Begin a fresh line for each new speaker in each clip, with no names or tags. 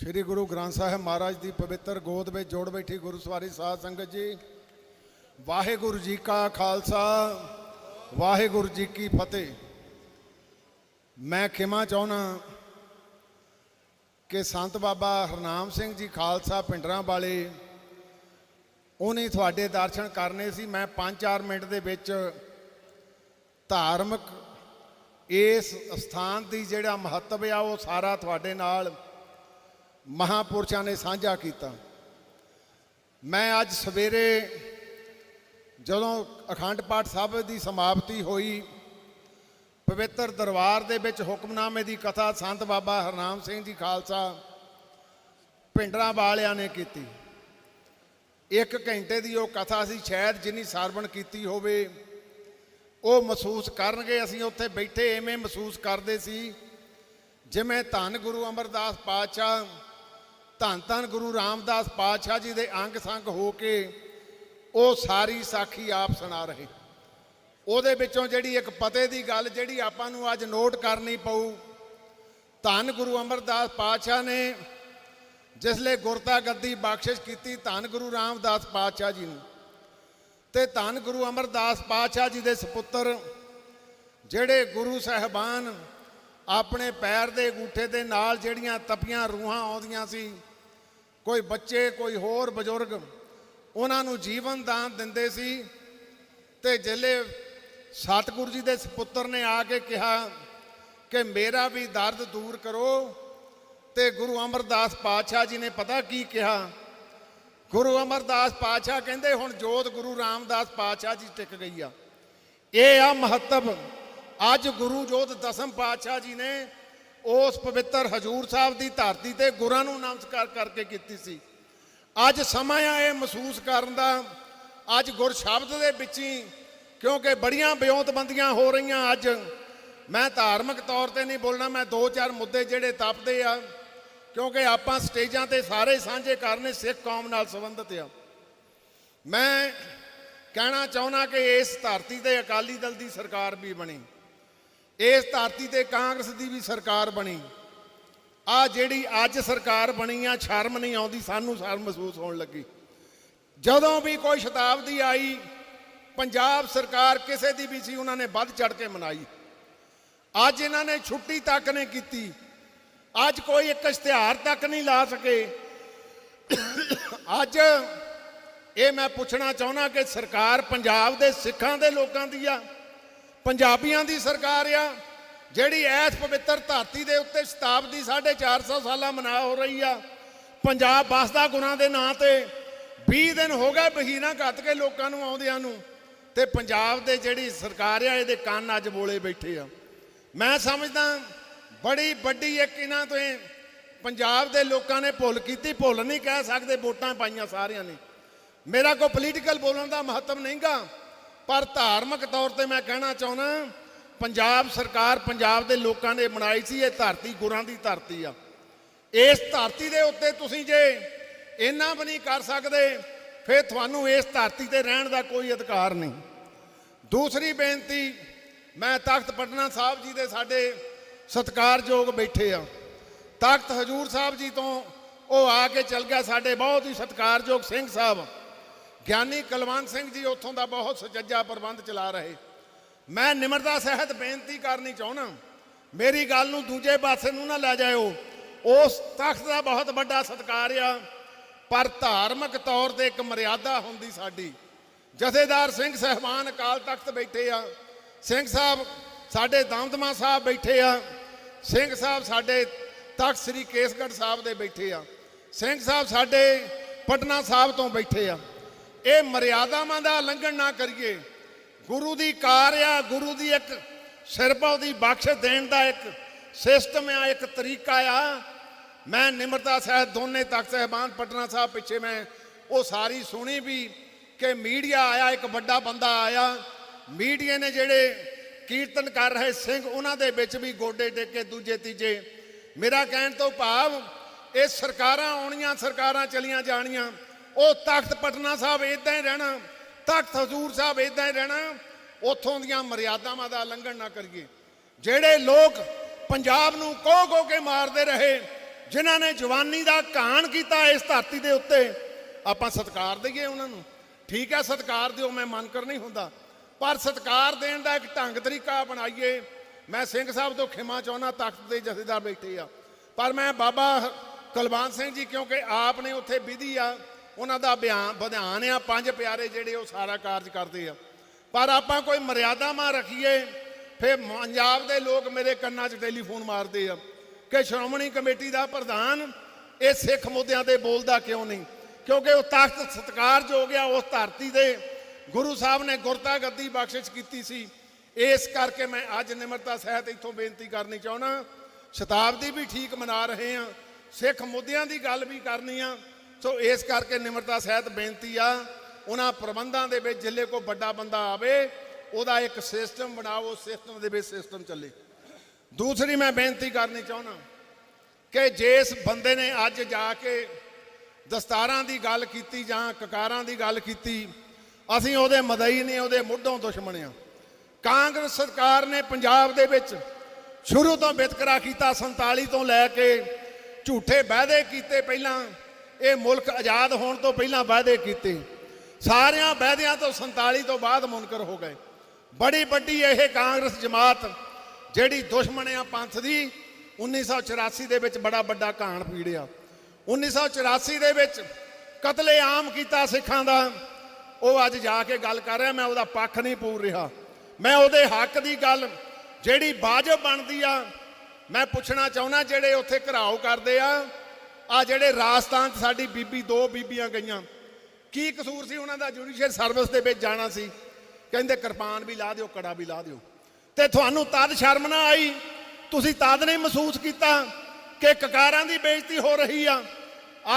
ਸ੍ਰੀ ਗੁਰੂ ਗ੍ਰੰਥ ਸਾਹਿਬ ਮਹਾਰਾਜ ਦੀ ਪਵਿੱਤਰ ਗੋਦ ਵਿੱਚ ਜੋੜ ਬੈਠੀ ਗੁਰੂ ਸਵਾਰੀ ਸਾਧ ਸੰਗਤ ਜੀ। ਵਾਹਿਗੁਰੂ ਜੀ ਕਾ ਖਾਲਸਾ, ਵਾਹਿਗੁਰੂ ਜੀ ਕੀ ਫਤਿਹ। ਮੈਂ ਖਿਮਾ ਚਾਹੁੰਦਾ ਕਿ ਸੰਤ ਬਾਬਾ ਹਰਨਾਮ ਸਿੰਘ ਜੀ ਖਾਲਸਾ ਪਿੰਡਰਾਂ ਵਾਲੇ ਉਹਨੇ ਤੁਹਾਡੇ ਦਰਸ਼ਨ ਕਰਨੇ ਸੀ। ਮੈਂ 5-4 ਮਿੰਟ ਦੇ ਵਿੱਚ ਧਾਰਮਿਕ ਇਸ ਸਥਾਨ ਦੀ ਜਿਹੜਾ ਮਹੱਤਵ ਆ, ਉਹ ਸਾਰਾ ਤੁਹਾਡੇ ਨਾਲ ਮਹਾਪੁਰਸ਼ਾਂ ਨੇ ਸਾਂਝਾ ਕੀਤਾ। ਮੈਂ ਅੱਜ ਸਵੇਰੇ ਜਦੋਂ ਅਖੰਡ ਪਾਠ ਸਾਹਿਬ ਦੀ ਸਮਾਪਤੀ ਹੋਈ, ਪਵਿੱਤਰ ਦਰਬਾਰ ਦੇ ਵਿੱਚ ਹੁਕਮਨਾਮੇ ਦੀ ਕਥਾ ਸੰਤ ਬਾਬਾ ਹਰਨਾਮ ਸਿੰਘ ਜੀ ਖਾਲਸਾ ਪਿੰਡਰਾਂ ਵਾਲਿਆਂ ਨੇ ਕੀਤੀ। ਇੱਕ ਘੰਟੇ ਦੀ ਉਹ ਕਥਾ ਸੀ, ਸ਼ਾਇਦ ਜਿੰਨੀ ਸਰਵਣ ਕੀਤੀ ਹੋਵੇ, ਉਹ ਮਹਿਸੂਸ ਕਰਨਗੇ, ਅਸੀਂ ਉੱਥੇ ਬੈਠੇ ਐਵੇਂ ਮਹਿਸੂਸ ਕਰਦੇ ਸੀ, ਜਿਵੇਂ ਧੰਨ ਗੁਰੂ ਅਮਰਦਾਸ ਪਾਤਸ਼ਾਹ ਧੰਨ ਧੰਨ ਗੁਰੂ ਰਾਮਦਾਸ ਪਾਤਸ਼ਾਹ ਜੀ ਦੇ ਅੰਗ ਸੰਗ ਹੋ ਕੇ ਉਹ ਸਾਰੀ ਸਾਖੀ ਆਪ ਸੁਣਾ ਰਹੇ। ਉਹਦੇ ਵਿੱਚੋਂ ਜਿਹੜੀ ਇੱਕ ਪਤੇ ਦੀ ਗੱਲ ਜਿਹੜੀ ਆਪਾਂ ਨੂੰ ਅੱਜ ਨੋਟ ਕਰਨੀ ਪਊ, ਧੰਨ ਗੁਰੂ ਅਮਰਦਾਸ ਪਾਤਸ਼ਾਹ ਨੇ ਜਿਸਲੇ ਗੁਰਤਾ ਗੱਦੀ ਬਖਸ਼ਿਸ਼ ਕੀਤੀ ਧੰਨ ਗੁਰੂ ਰਾਮਦਾਸ ਪਾਤਸ਼ਾਹ ਜੀ ਨੂੰ। ਤੇ ਧੰਨ ਗੁਰੂ ਅਮਰਦਾਸ ਪਾਤਸ਼ਾਹ ਜੀ ਦੇ ਸੁਪੁੱਤਰ ਜਿਹੜੇ ਗੁਰੂ ਸਾਹਿਬਾਨ ਆਪਣੇ ਪੈਰ ਦੇ ਅੰਗੂਠੇ ਦੇ ਨਾਲ ਜਿਹੜੀਆਂ ਤਪੀਆਂ ਰੂਹਾਂ ਆਉਂਦੀਆਂ ਸੀ ਕੋਈ ਬੱਚੇ, ਕੋਈ ਹੋਰ ਬਜ਼ੁਰਗ ਉਹਨਾਂ ਨੂੰ ਜੀਵਨ ਦਾਨ ਦਿੰਦੇ ਸੀ ਤੇ ਜਿਲੇ ਸਤਿਗੁਰੂ ਜੀ ਦੇ ਸੁਪੁੱਤਰ ਨੇ ਆ ਕੇ ਕਿਹਾ ਕਿ ਮੇਰਾ ਵੀ ਦਰਦ ਦੂਰ ਕਰੋ ਤੇ ਗੁਰੂ ਅਮਰਦਾਸ ਪਾਤਸ਼ਾਹ ਜੀ ਨੇ ਪਤਾ ਕੀ ਕਿਹਾ? ਗੁਰੂ ਅਮਰਦਾਸ ਪਾਤਸ਼ਾਹ ਕਹਿੰਦੇ, ਹੁਣ ਜੋਤ ਗੁਰੂ ਰਾਮਦਾਸ ਪਾਤਸ਼ਾਹ ਜੀ ਟਿਕ ਗਈ ਆ। ਇਹ ਆ ਮਹੱਤਵ। ਅੱਜ ਗੁਰੂ ਜੋਤ ਦਸਮ ਪਾਤਸ਼ਾਹ ਜੀ ਨੇ ਉਸ ਪਵਿੱਤਰ ਹਜੂਰ ਸਾਹਿਬ ਦੀ ਧਰਤੀ ਤੇ ਗੁਰਾਂ ਨੂੰ ਨਮਸਕਾਰ ਕਰਕੇ ਕੀਤੀ ਸੀ। ਅੱਜ ਸਮਾਂ ਆ ਇਹ ਮਹਿਸੂਸ ਕਰਨ ਦਾ। ਅੱਜ ਗੁਰ ਸ਼ਬਦ ਦੇ ਵਿੱਚ ਹੀ, ਕਿਉਂਕਿ ਬੜੀਆਂ ਬਿਉਂਤਬੰਦੀਆਂ ਹੋ ਰਹੀਆਂ ਅੱਜ। ਮੈਂ ਧਾਰਮਿਕ ਤੌਰ ਤੇ ਨਹੀਂ ਬੋਲਣਾ, ਮੈਂ ਦੋ ਚਾਰ ਮੁੱਦੇ ਜਿਹੜੇ ਤਪਦੇ ਆ, ਕਿਉਂਕਿ ਆਪਾਂ ਸਟੇਜਾਂ ਤੇ ਸਾਰੇ ਸਾਂਝੇ ਕਰਨੇ ਸਿੱਖ ਕੌਮ ਨਾਲ ਸੰਬੰਧਿਤ ਆ। ਮੈਂ ਕਹਿਣਾ ਚਾਹੁੰਦਾ ਕਿ ਇਸ ਧਰਤੀ ਤੇ ਅਕਾਲੀ ਦਲ ਦੀ ਸਰਕਾਰ ਵੀ ਬਣੀ। ਇਸ ਧਰਤੀ ਤੇ ਕਾਂਗਰਸ ਦੀ ਵੀ ਸਰਕਾਰ ਬਣੀ। ਆ ਜਿਹੜੀ ਅੱਜ ਸਰਕਾਰ ਬਣੀ ਆ, ਸ਼ਰਮ ਨਹੀਂ ਆਉਂਦੀ, ਸਾਨੂੰ ਸ਼ਰਮ ਮਹਿਸੂਸ ਹੋਣ ਲੱਗੀ। ਜਦੋਂ ਵੀ ਕੋਈ ਸ਼ਤਾਬਦੀ ਆਈ, ਪੰਜਾਬ ਸਰਕਾਰ ਕਿਸੇ ਦੀ ਵੀ ਸੀ, ਉਹਨਾਂ ਨੇ ਵੱਧ ਚੜ ਕੇ ਮਨਾਈ। ਅੱਜ ਇਹਨਾਂ ਨੇ ਛੁੱਟੀ ਤੱਕ ਨਹੀਂ ਕੀਤੀ। ਅੱਜ ਕੋਈ ਇੱਕ ਇਸ਼ਤਿਹਾਰ ਤੱਕ ਨਹੀਂ ਲਾ ਸਕੇ। ਅੱਜ ਇਹ ਮੈਂ ਪੁੱਛਣਾ ਚਾਹੁੰਦਾ ਕਿ ਸਰਕਾਰ ਪੰਜਾਬ ਦੇ ਸਿੱਖਾਂ ਦੇ ਲੋਕਾਂ ਦੀ ਆ। ਪੰਜਾਬੀਆਂ ਦੀ ਸਰਕਾਰ ਆ, ਜਿਹੜੀ ਐਸ ਪਵਿੱਤਰ ਧਰਤੀ ਦੇ ਉੱਤੇ ਸ਼ਤਾਬਦੀ 450 ਸਾਲਾਂ ਮਨਾ ਹੋ ਰਹੀ ਆ। ਪੰਜਾਬ ਵਸਦਾ ਗੁਰਾਂ ਦੇ ਨਾਂ ਤੇ 20 ਦਿਨ ਹੋ ਗਏ ਬਹੀਨਾ ਘੱਟ ਕੇ ਲੋਕਾਂ ਨੂੰ ਆਉਂਦਿਆਂ ਨੂੰ ਤੇ ਪੰਜਾਬ ਦੇ ਜਿਹੜੀ ਸਰਕਾਰ ਆ, ਇਹਦੇ ਕੰਨ ਅੱਜ ਬੋਲੇ ਬੈਠੇ ਆ। ਮੈਂ ਸਮਝਦਾ ਬੜੀ ਵੱਡੀ ਇੱਕ ਇਹਨਾਂ ਤੋਂ ਪੰਜਾਬ ਦੇ ਲੋਕਾਂ ਨੇ ਭੁੱਲ ਕੀਤੀ, ਭੁੱਲ ਨਹੀਂ ਕਹਿ ਸਕਦੇ, ਵੋਟਾਂ ਪਾਈਆਂ ਸਾਰਿਆਂ ਨੇ। ਮੇਰਾ ਕੋਈ ਪੋਲੀਟੀਕਲ ਬੋਲਣ ਦਾ ਮਹੱਤਵ ਨਹੀਂਗਾ। ਪਰ ਧਾਰਮਿਕ ਤੌਰ ਤੇ ਮੈਂ ਕਹਿਣਾ ਚਾਹੁੰਦਾ, ਪੰਜਾਬ ਸਰਕਾਰ ਪੰਜਾਬ ਦੇ ਲੋਕਾਂ ਨੇ ਬਣਾਈ ਸੀ, ਇਹ ਧਰਤੀ ਗੁਰਾਂ ਦੀ ਧਰਤੀ ਆ। ਇਸ ਧਰਤੀ ਦੇ ਉੱਤੇ ਤੁਸੀਂ ਜੇ ਇੰਨਾ ਵੀ ਨਹੀਂ ਕਰ ਸਕਦੇ, ਫਿਰ ਤੁਹਾਨੂੰ ਇਸ ਧਰਤੀ ਤੇ ਰਹਿਣ ਦਾ ਕੋਈ ਅਧਿਕਾਰ ਨਹੀਂ। ਦੂਸਰੀ ਬੇਨਤੀ, ਮੈਂ ਤਖਤ ਪਟਨਾ ਸਾਹਿਬ ਜੀ ਦੇ ਸਾਡੇ ਸਤਿਕਾਰਯੋਗ ਬੈਠੇ ਆ। ਤਖਤ ਹਜੂਰ ਸਾਹਿਬ ਜੀ ਤੋਂ ਉਹ ਆ ਕੇ ਚਲ ਗਿਆ ਸਾਡੇ ਬਹੁਤ ਹੀ ਸਤਿਕਾਰਯੋਗ ਸਿੰਘ ਸਾਹਿਬ। ਗਿਆਨੀ ਕਲਵੰਤ ਸਿੰਘ ਜੀ ਉੱਥੋਂ ਦਾ ਬਹੁਤ ਸੁਚੱਜਾ ਪ੍ਰਬੰਧ ਚਲਾ ਰਹੇ। ਮੈਂ ਨਿਮਰਤਾ ਸਹਿਤ ਬੇਨਤੀ ਕਰਨੀ ਚਾਹੁੰਦਾ ਮੇਰੀ ਗੱਲ ਨੂੰ ਦੂਜੇ ਪਾਸੇ ਨੂੰ ਨਾ ਲੈ ਜਾਇਓ। ਉਸ ਤਖਤ ਦਾ ਬਹੁਤ ਵੱਡਾ ਸਤਿਕਾਰ ਆ, ਪਰ ਧਾਰਮਿਕ ਤੌਰ ਤੇ ਇੱਕ ਮਰਿਆਦਾ ਹੁੰਦੀ ਸਾਡੀ। ਜਥੇਦਾਰ ਸਿੰਘ ਸਹਿਬਾਨ ਅਕਾਲ ਤਖਤ ਬੈਠੇ ਆ, ਸਿੰਘ ਸਾਹਿਬ ਸਾਡੇ ਦਮਦਮਾ ਸਾਹਿਬ ਬੈਠੇ ਆ, ਸਿੰਘ ਸਾਹਿਬ ਸਾਡੇ ਤਖਤ ਸ੍ਰੀ ਕੇਸਗੜ੍ਹ ਸਾਹਿਬ ਦੇ ਬੈਠੇ ਆ, ਸਿੰਘ ਸਾਹਿਬ ਸਾਡੇ ਪਟਨਾ ਸਾਹਿਬ ਤੋਂ ਬੈਠੇ ਆ। ਇਹ ਮਰਿਆਦਾਵਾਂ ਦਾ ਉਲੰਘਣ ਨਾ ਕਰੀਏ। ਗੁਰੂ ਦੀ ਕਾਰ ਆ, ਗੁਰੂ ਦੀ ਇੱਕ ਸਿਰਪਾ ਦੀ ਬਖਸ਼ ਦੇਣ ਦਾ ਇੱਕ ਸਿਸਟਮ ਆ, ਇੱਕ ਤਰੀਕਾ ਆ। ਮੈਂ ਨਿਮਰਤਾ ਸਾਹਿਬ ਦੋਨੇ ਤਖਤ ਸਹਿਬਾਨ ਪਟਨਾ ਸਾਹਿਬ ਪਿੱਛੇ ਮੈਂ ਉਹ ਸਾਰੀ ਸੁਣੀ ਵੀ ਕਿ ਮੀਡੀਆ ਆਇਆ, ਇੱਕ ਵੱਡਾ ਬੰਦਾ ਆਇਆ। ਮੀਡੀਆ ਨੇ ਜਿਹੜੇ ਕੀਰਤਨ ਕਰ ਰਹੇ ਸਿੰਘ, ਉਹਨਾਂ ਦੇ ਵਿੱਚ ਵੀ ਗੋਡੇ ਟੇਕੇ ਦੂਜੇ, ਤੀਜੇ। ਮੇਰਾ ਕਹਿਣ ਤੋਂ ਭਾਵ, ਇਹ ਸਰਕਾਰਾਂ ਆਉਣੀਆਂ, ਸਰਕਾਰਾਂ ਚਲੀਆਂ ਜਾਣੀਆਂ। ਉਹ ਤਖਤ ਪਟਨਾ ਸਾਹਿਬ ਇਦਾਂ ਹੀ ਰਹਿਣਾ, ਤਖਤ ਹਜ਼ੂਰ ਸਾਹਿਬ ਇਦਾਂ ਹੀ ਰਹਿਣਾ, ਉੱਥੋਂ ਦੀਆਂ ਮਰਿਆਦਾਵਾਂ ਦਾ ਉਲੰਘਣ ਨਾ ਕਰੀਏ। ਜਿਹੜੇ ਲੋਕ ਪੰਜਾਬ ਨੂੰ ਕੋਹ ਕੋਹ ਕੇ ਮਾਰਦੇ ਰਹੇ, ਜਿਨ੍ਹਾਂ ਨੇ ਜਵਾਨੀ ਦਾ ਕਾਣ ਕੀਤਾ ਇਸ ਧਰਤੀ ਦੇ ਉੱਤੇ, ਆਪਾਂ ਸਤਿਕਾਰ ਦਈਏ ਉਹਨਾਂ ਨੂੰ। ਠੀਕ ਹੈ, ਸਤਿਕਾਰ ਦਿਓ, ਮੈਂ ਮੰਨਕਰ ਨਹੀਂ ਹੁੰਦਾ। ਪਰ ਸਤਿਕਾਰ ਦੇਣ ਦਾ ਇੱਕ ਢੰਗ ਤਰੀਕਾ ਬਣਾਈਏ ਮੈਂ ਸਿੰਘ ਸਾਹਿਬ ਤੋਂ ਖਿਮਾ ਚਾਹੁੰਦਾ, ਤਖਤ ਦੇ ਜਥੇਦਾਰ ਬੈਠੇ ਆ। ਪਰ ਮੈਂ ਬਾਬਾ ਕੁਲਵੰਤ ਸਿੰਘ ਜੀ, ਕਿਉਂਕਿ ਆਪ ਨੇ ਉੱਥੇ ਵਿਧੀ ਆ ਉਹਨਾਂ ਦਾ ਬਿਆਨ ਵਿਧਾਨ ਆ, ਪੰਜ ਪਿਆਰੇ ਜਿਹੜੇ ਉਹ ਸਾਰਾ ਕਾਰਜ ਕਰਦੇ ਆ। ਪਰ ਆਪਾਂ ਕੋਈ ਮਰਿਆਦਾਵਾਂ ਰੱਖੀਏ, ਫਿਰ ਪੰਜਾਬ ਦੇ ਲੋਕ ਮੇਰੇ ਕੰਨਾਂ 'ਚ ਟੈਲੀਫੋਨ ਮਾਰਦੇ ਆ ਕਿ ਸ਼੍ਰੋਮਣੀ ਕਮੇਟੀ ਦਾ ਪ੍ਰਧਾਨ ਇਹ ਸਿੱਖ ਮੁੱਦਿਆਂ ਤੇ ਬੋਲਦਾ ਕਿਉਂ ਨਹੀਂ? ਕਿਉਂਕਿ ਉਹ ਤਖਤ ਸਤਿਕਾਰਯੋਗ ਗਿਆ ਉਸ ਧਰਤੀ ਦੇ ਗੁਰੂ ਸਾਹਿਬ ਨੇ ਗੁਰਤਾ ਗੱਦੀ ਬਖਸ਼ਿਸ਼ ਕੀਤੀ ਸੀ। ਇਸ ਕਰਕੇ ਮੈਂ ਅੱਜ ਨਿਮਰਤਾ ਸਹਿਤ ਇੱਥੋਂ ਬੇਨਤੀ ਕਰਨੀ ਚਾਹੁੰਦਾ, ਸ਼ਤਾਬਦੀ ਵੀ ਠੀਕ ਮਨਾ ਰਹੇ ਆ, ਸਿੱਖ ਮੁੱਦਿਆਂ ਦੀ ਗੱਲ ਵੀ ਕਰਨੀ ਆ। ਸੋ ਇਸ ਕਰਕੇ ਨਿਮਰਤਾ ਸਹਿਤ ਬੇਨਤੀ ਆ, ਉਹਨਾਂ ਪ੍ਰਬੰਧਾਂ ਦੇ ਵਿੱਚ ਜਿੱਲੇ ਕੋ ਵੱਡਾ ਬੰਦਾ ਆਵੇ, ਉਹਦਾ ਇੱਕ ਸਿਸਟਮ ਬਣਾਓ ਸਿਸਟਮ ਦੇ ਵਿੱਚ ਸਿਸਟਮ ਚੱਲੇ। ਦੂਸਰੀ ਮੈਂ ਬੇਨਤੀ ਕਰਨੀ ਚਾਹੁੰਦਾ ਕਿ ਜਿਸ ਬੰਦੇ ਨੇ ਅੱਜ ਜਾ ਕੇ ਦਸਤਾਰਾਂ ਦੀ ਗੱਲ ਕੀਤੀ ਜਾਂ ਕਕਾਰਾਂ ਦੀ ਗੱਲ ਕੀਤੀ, ਅਸੀਂ ਉਹਦੇ ਮਦਈ ਨੇ, ਉਹਦੇ ਮੁੱਢੋਂ ਦੁਸ਼ਮਣਿਆ ਕਾਂਗਰਸ ਸਰਕਾਰ ਨੇ ਪੰਜਾਬ ਦੇ ਵਿੱਚ ਸ਼ੁਰੂ ਤੋਂ ਵਿਤਕਰਾ ਕੀਤਾ 47 ਤੋਂ ਲੈ ਕੇ ਝੂਠੇ ਵਾਅਦੇ ਕੀਤੇ ਪਹਿਲਾਂ। ਇਹ ਮੁਲਕ ਆਜ਼ਾਦ ਹੋਣ ਤੋਂ ਪਹਿਲਾਂ ਵਾਅਦੇ ਕੀਤੇ। ਸਾਰਿਆਂ ਵਾਅਦਿਆਂ ਤੋਂ 47 ਤੋਂ ਬਾਅਦ ਮੁਨਕਰ ਹੋ ਗਏ। ਬੜੀ ਵੱਡੀ ਇਹ ਕਾਂਗਰਸ ਜਮਾਤ, ਜਿਹੜੀ ਦੁਸ਼ਮਣ ਆ ਪੰਥ ਦੀ 1984 ਦੇ ਵਿੱਚ ਬੜਾ ਵੱਡਾ ਕਾਂਡ ਪੀੜਿਆ। 1984 ਦੇ ਵਿੱਚ ਕਤਲੇਆਮ ਕੀਤਾ ਸਿੱਖਾਂ ਦਾ। ਉਹ ਅੱਜ ਜਾ ਕੇ ਗੱਲ ਕਰ ਰਿਹਾ, ਮੈਂ ਉਹਦਾ ਪੱਖ ਨਹੀਂ ਪੂਰ ਰਿਹਾ। ਮੈਂ ਉਹਦੇ ਹੱਕ ਦੀ ਗੱਲ, ਜਿਹੜੀ ਵਾਜਬ ਬਣਦੀ ਆ, ਮੈਂ ਪੁੱਛਣਾ ਚਾਹੁੰਦਾ ਜਿਹੜੇ ਉੱਥੇ ਘਰਾਓ ਕਰਦੇ ਆ। ਆ ਜਿਹੜੇ ਰਾਜਸਥਾਨ 'ਚ ਸਾਡੀ ਬੀਬੀ ਦੋ ਬੀਬੀਆਂ ਗਈਆਂ। ਕੀ ਕਸੂਰ ਸੀ ਉਹਨਾਂ ਦਾ? ਜੁਡੀਸ਼ੀਅਲ ਸਰਵਿਸ ਦੇ ਵਿੱਚ ਜਾਣਾ ਸੀ। ਕਹਿੰਦੇ, ਕਿਰਪਾਨ ਵੀ ਲਾ ਦਿਓ, ਕੜਾ ਵੀ ਲਾ ਦਿਓ। ਤੇ ਤੁਹਾਨੂੰ ਤਦ ਸ਼ਰਮ ਨਾ ਆਈ? ਤੁਸੀਂ ਤਦ ਨਹੀਂ ਮਹਿਸੂਸ ਕੀਤਾ ਕਿ ਕਕਾਰਾਂ ਦੀ ਬੇਇੱਜ਼ਤੀ ਹੋ ਰਹੀ ਆ?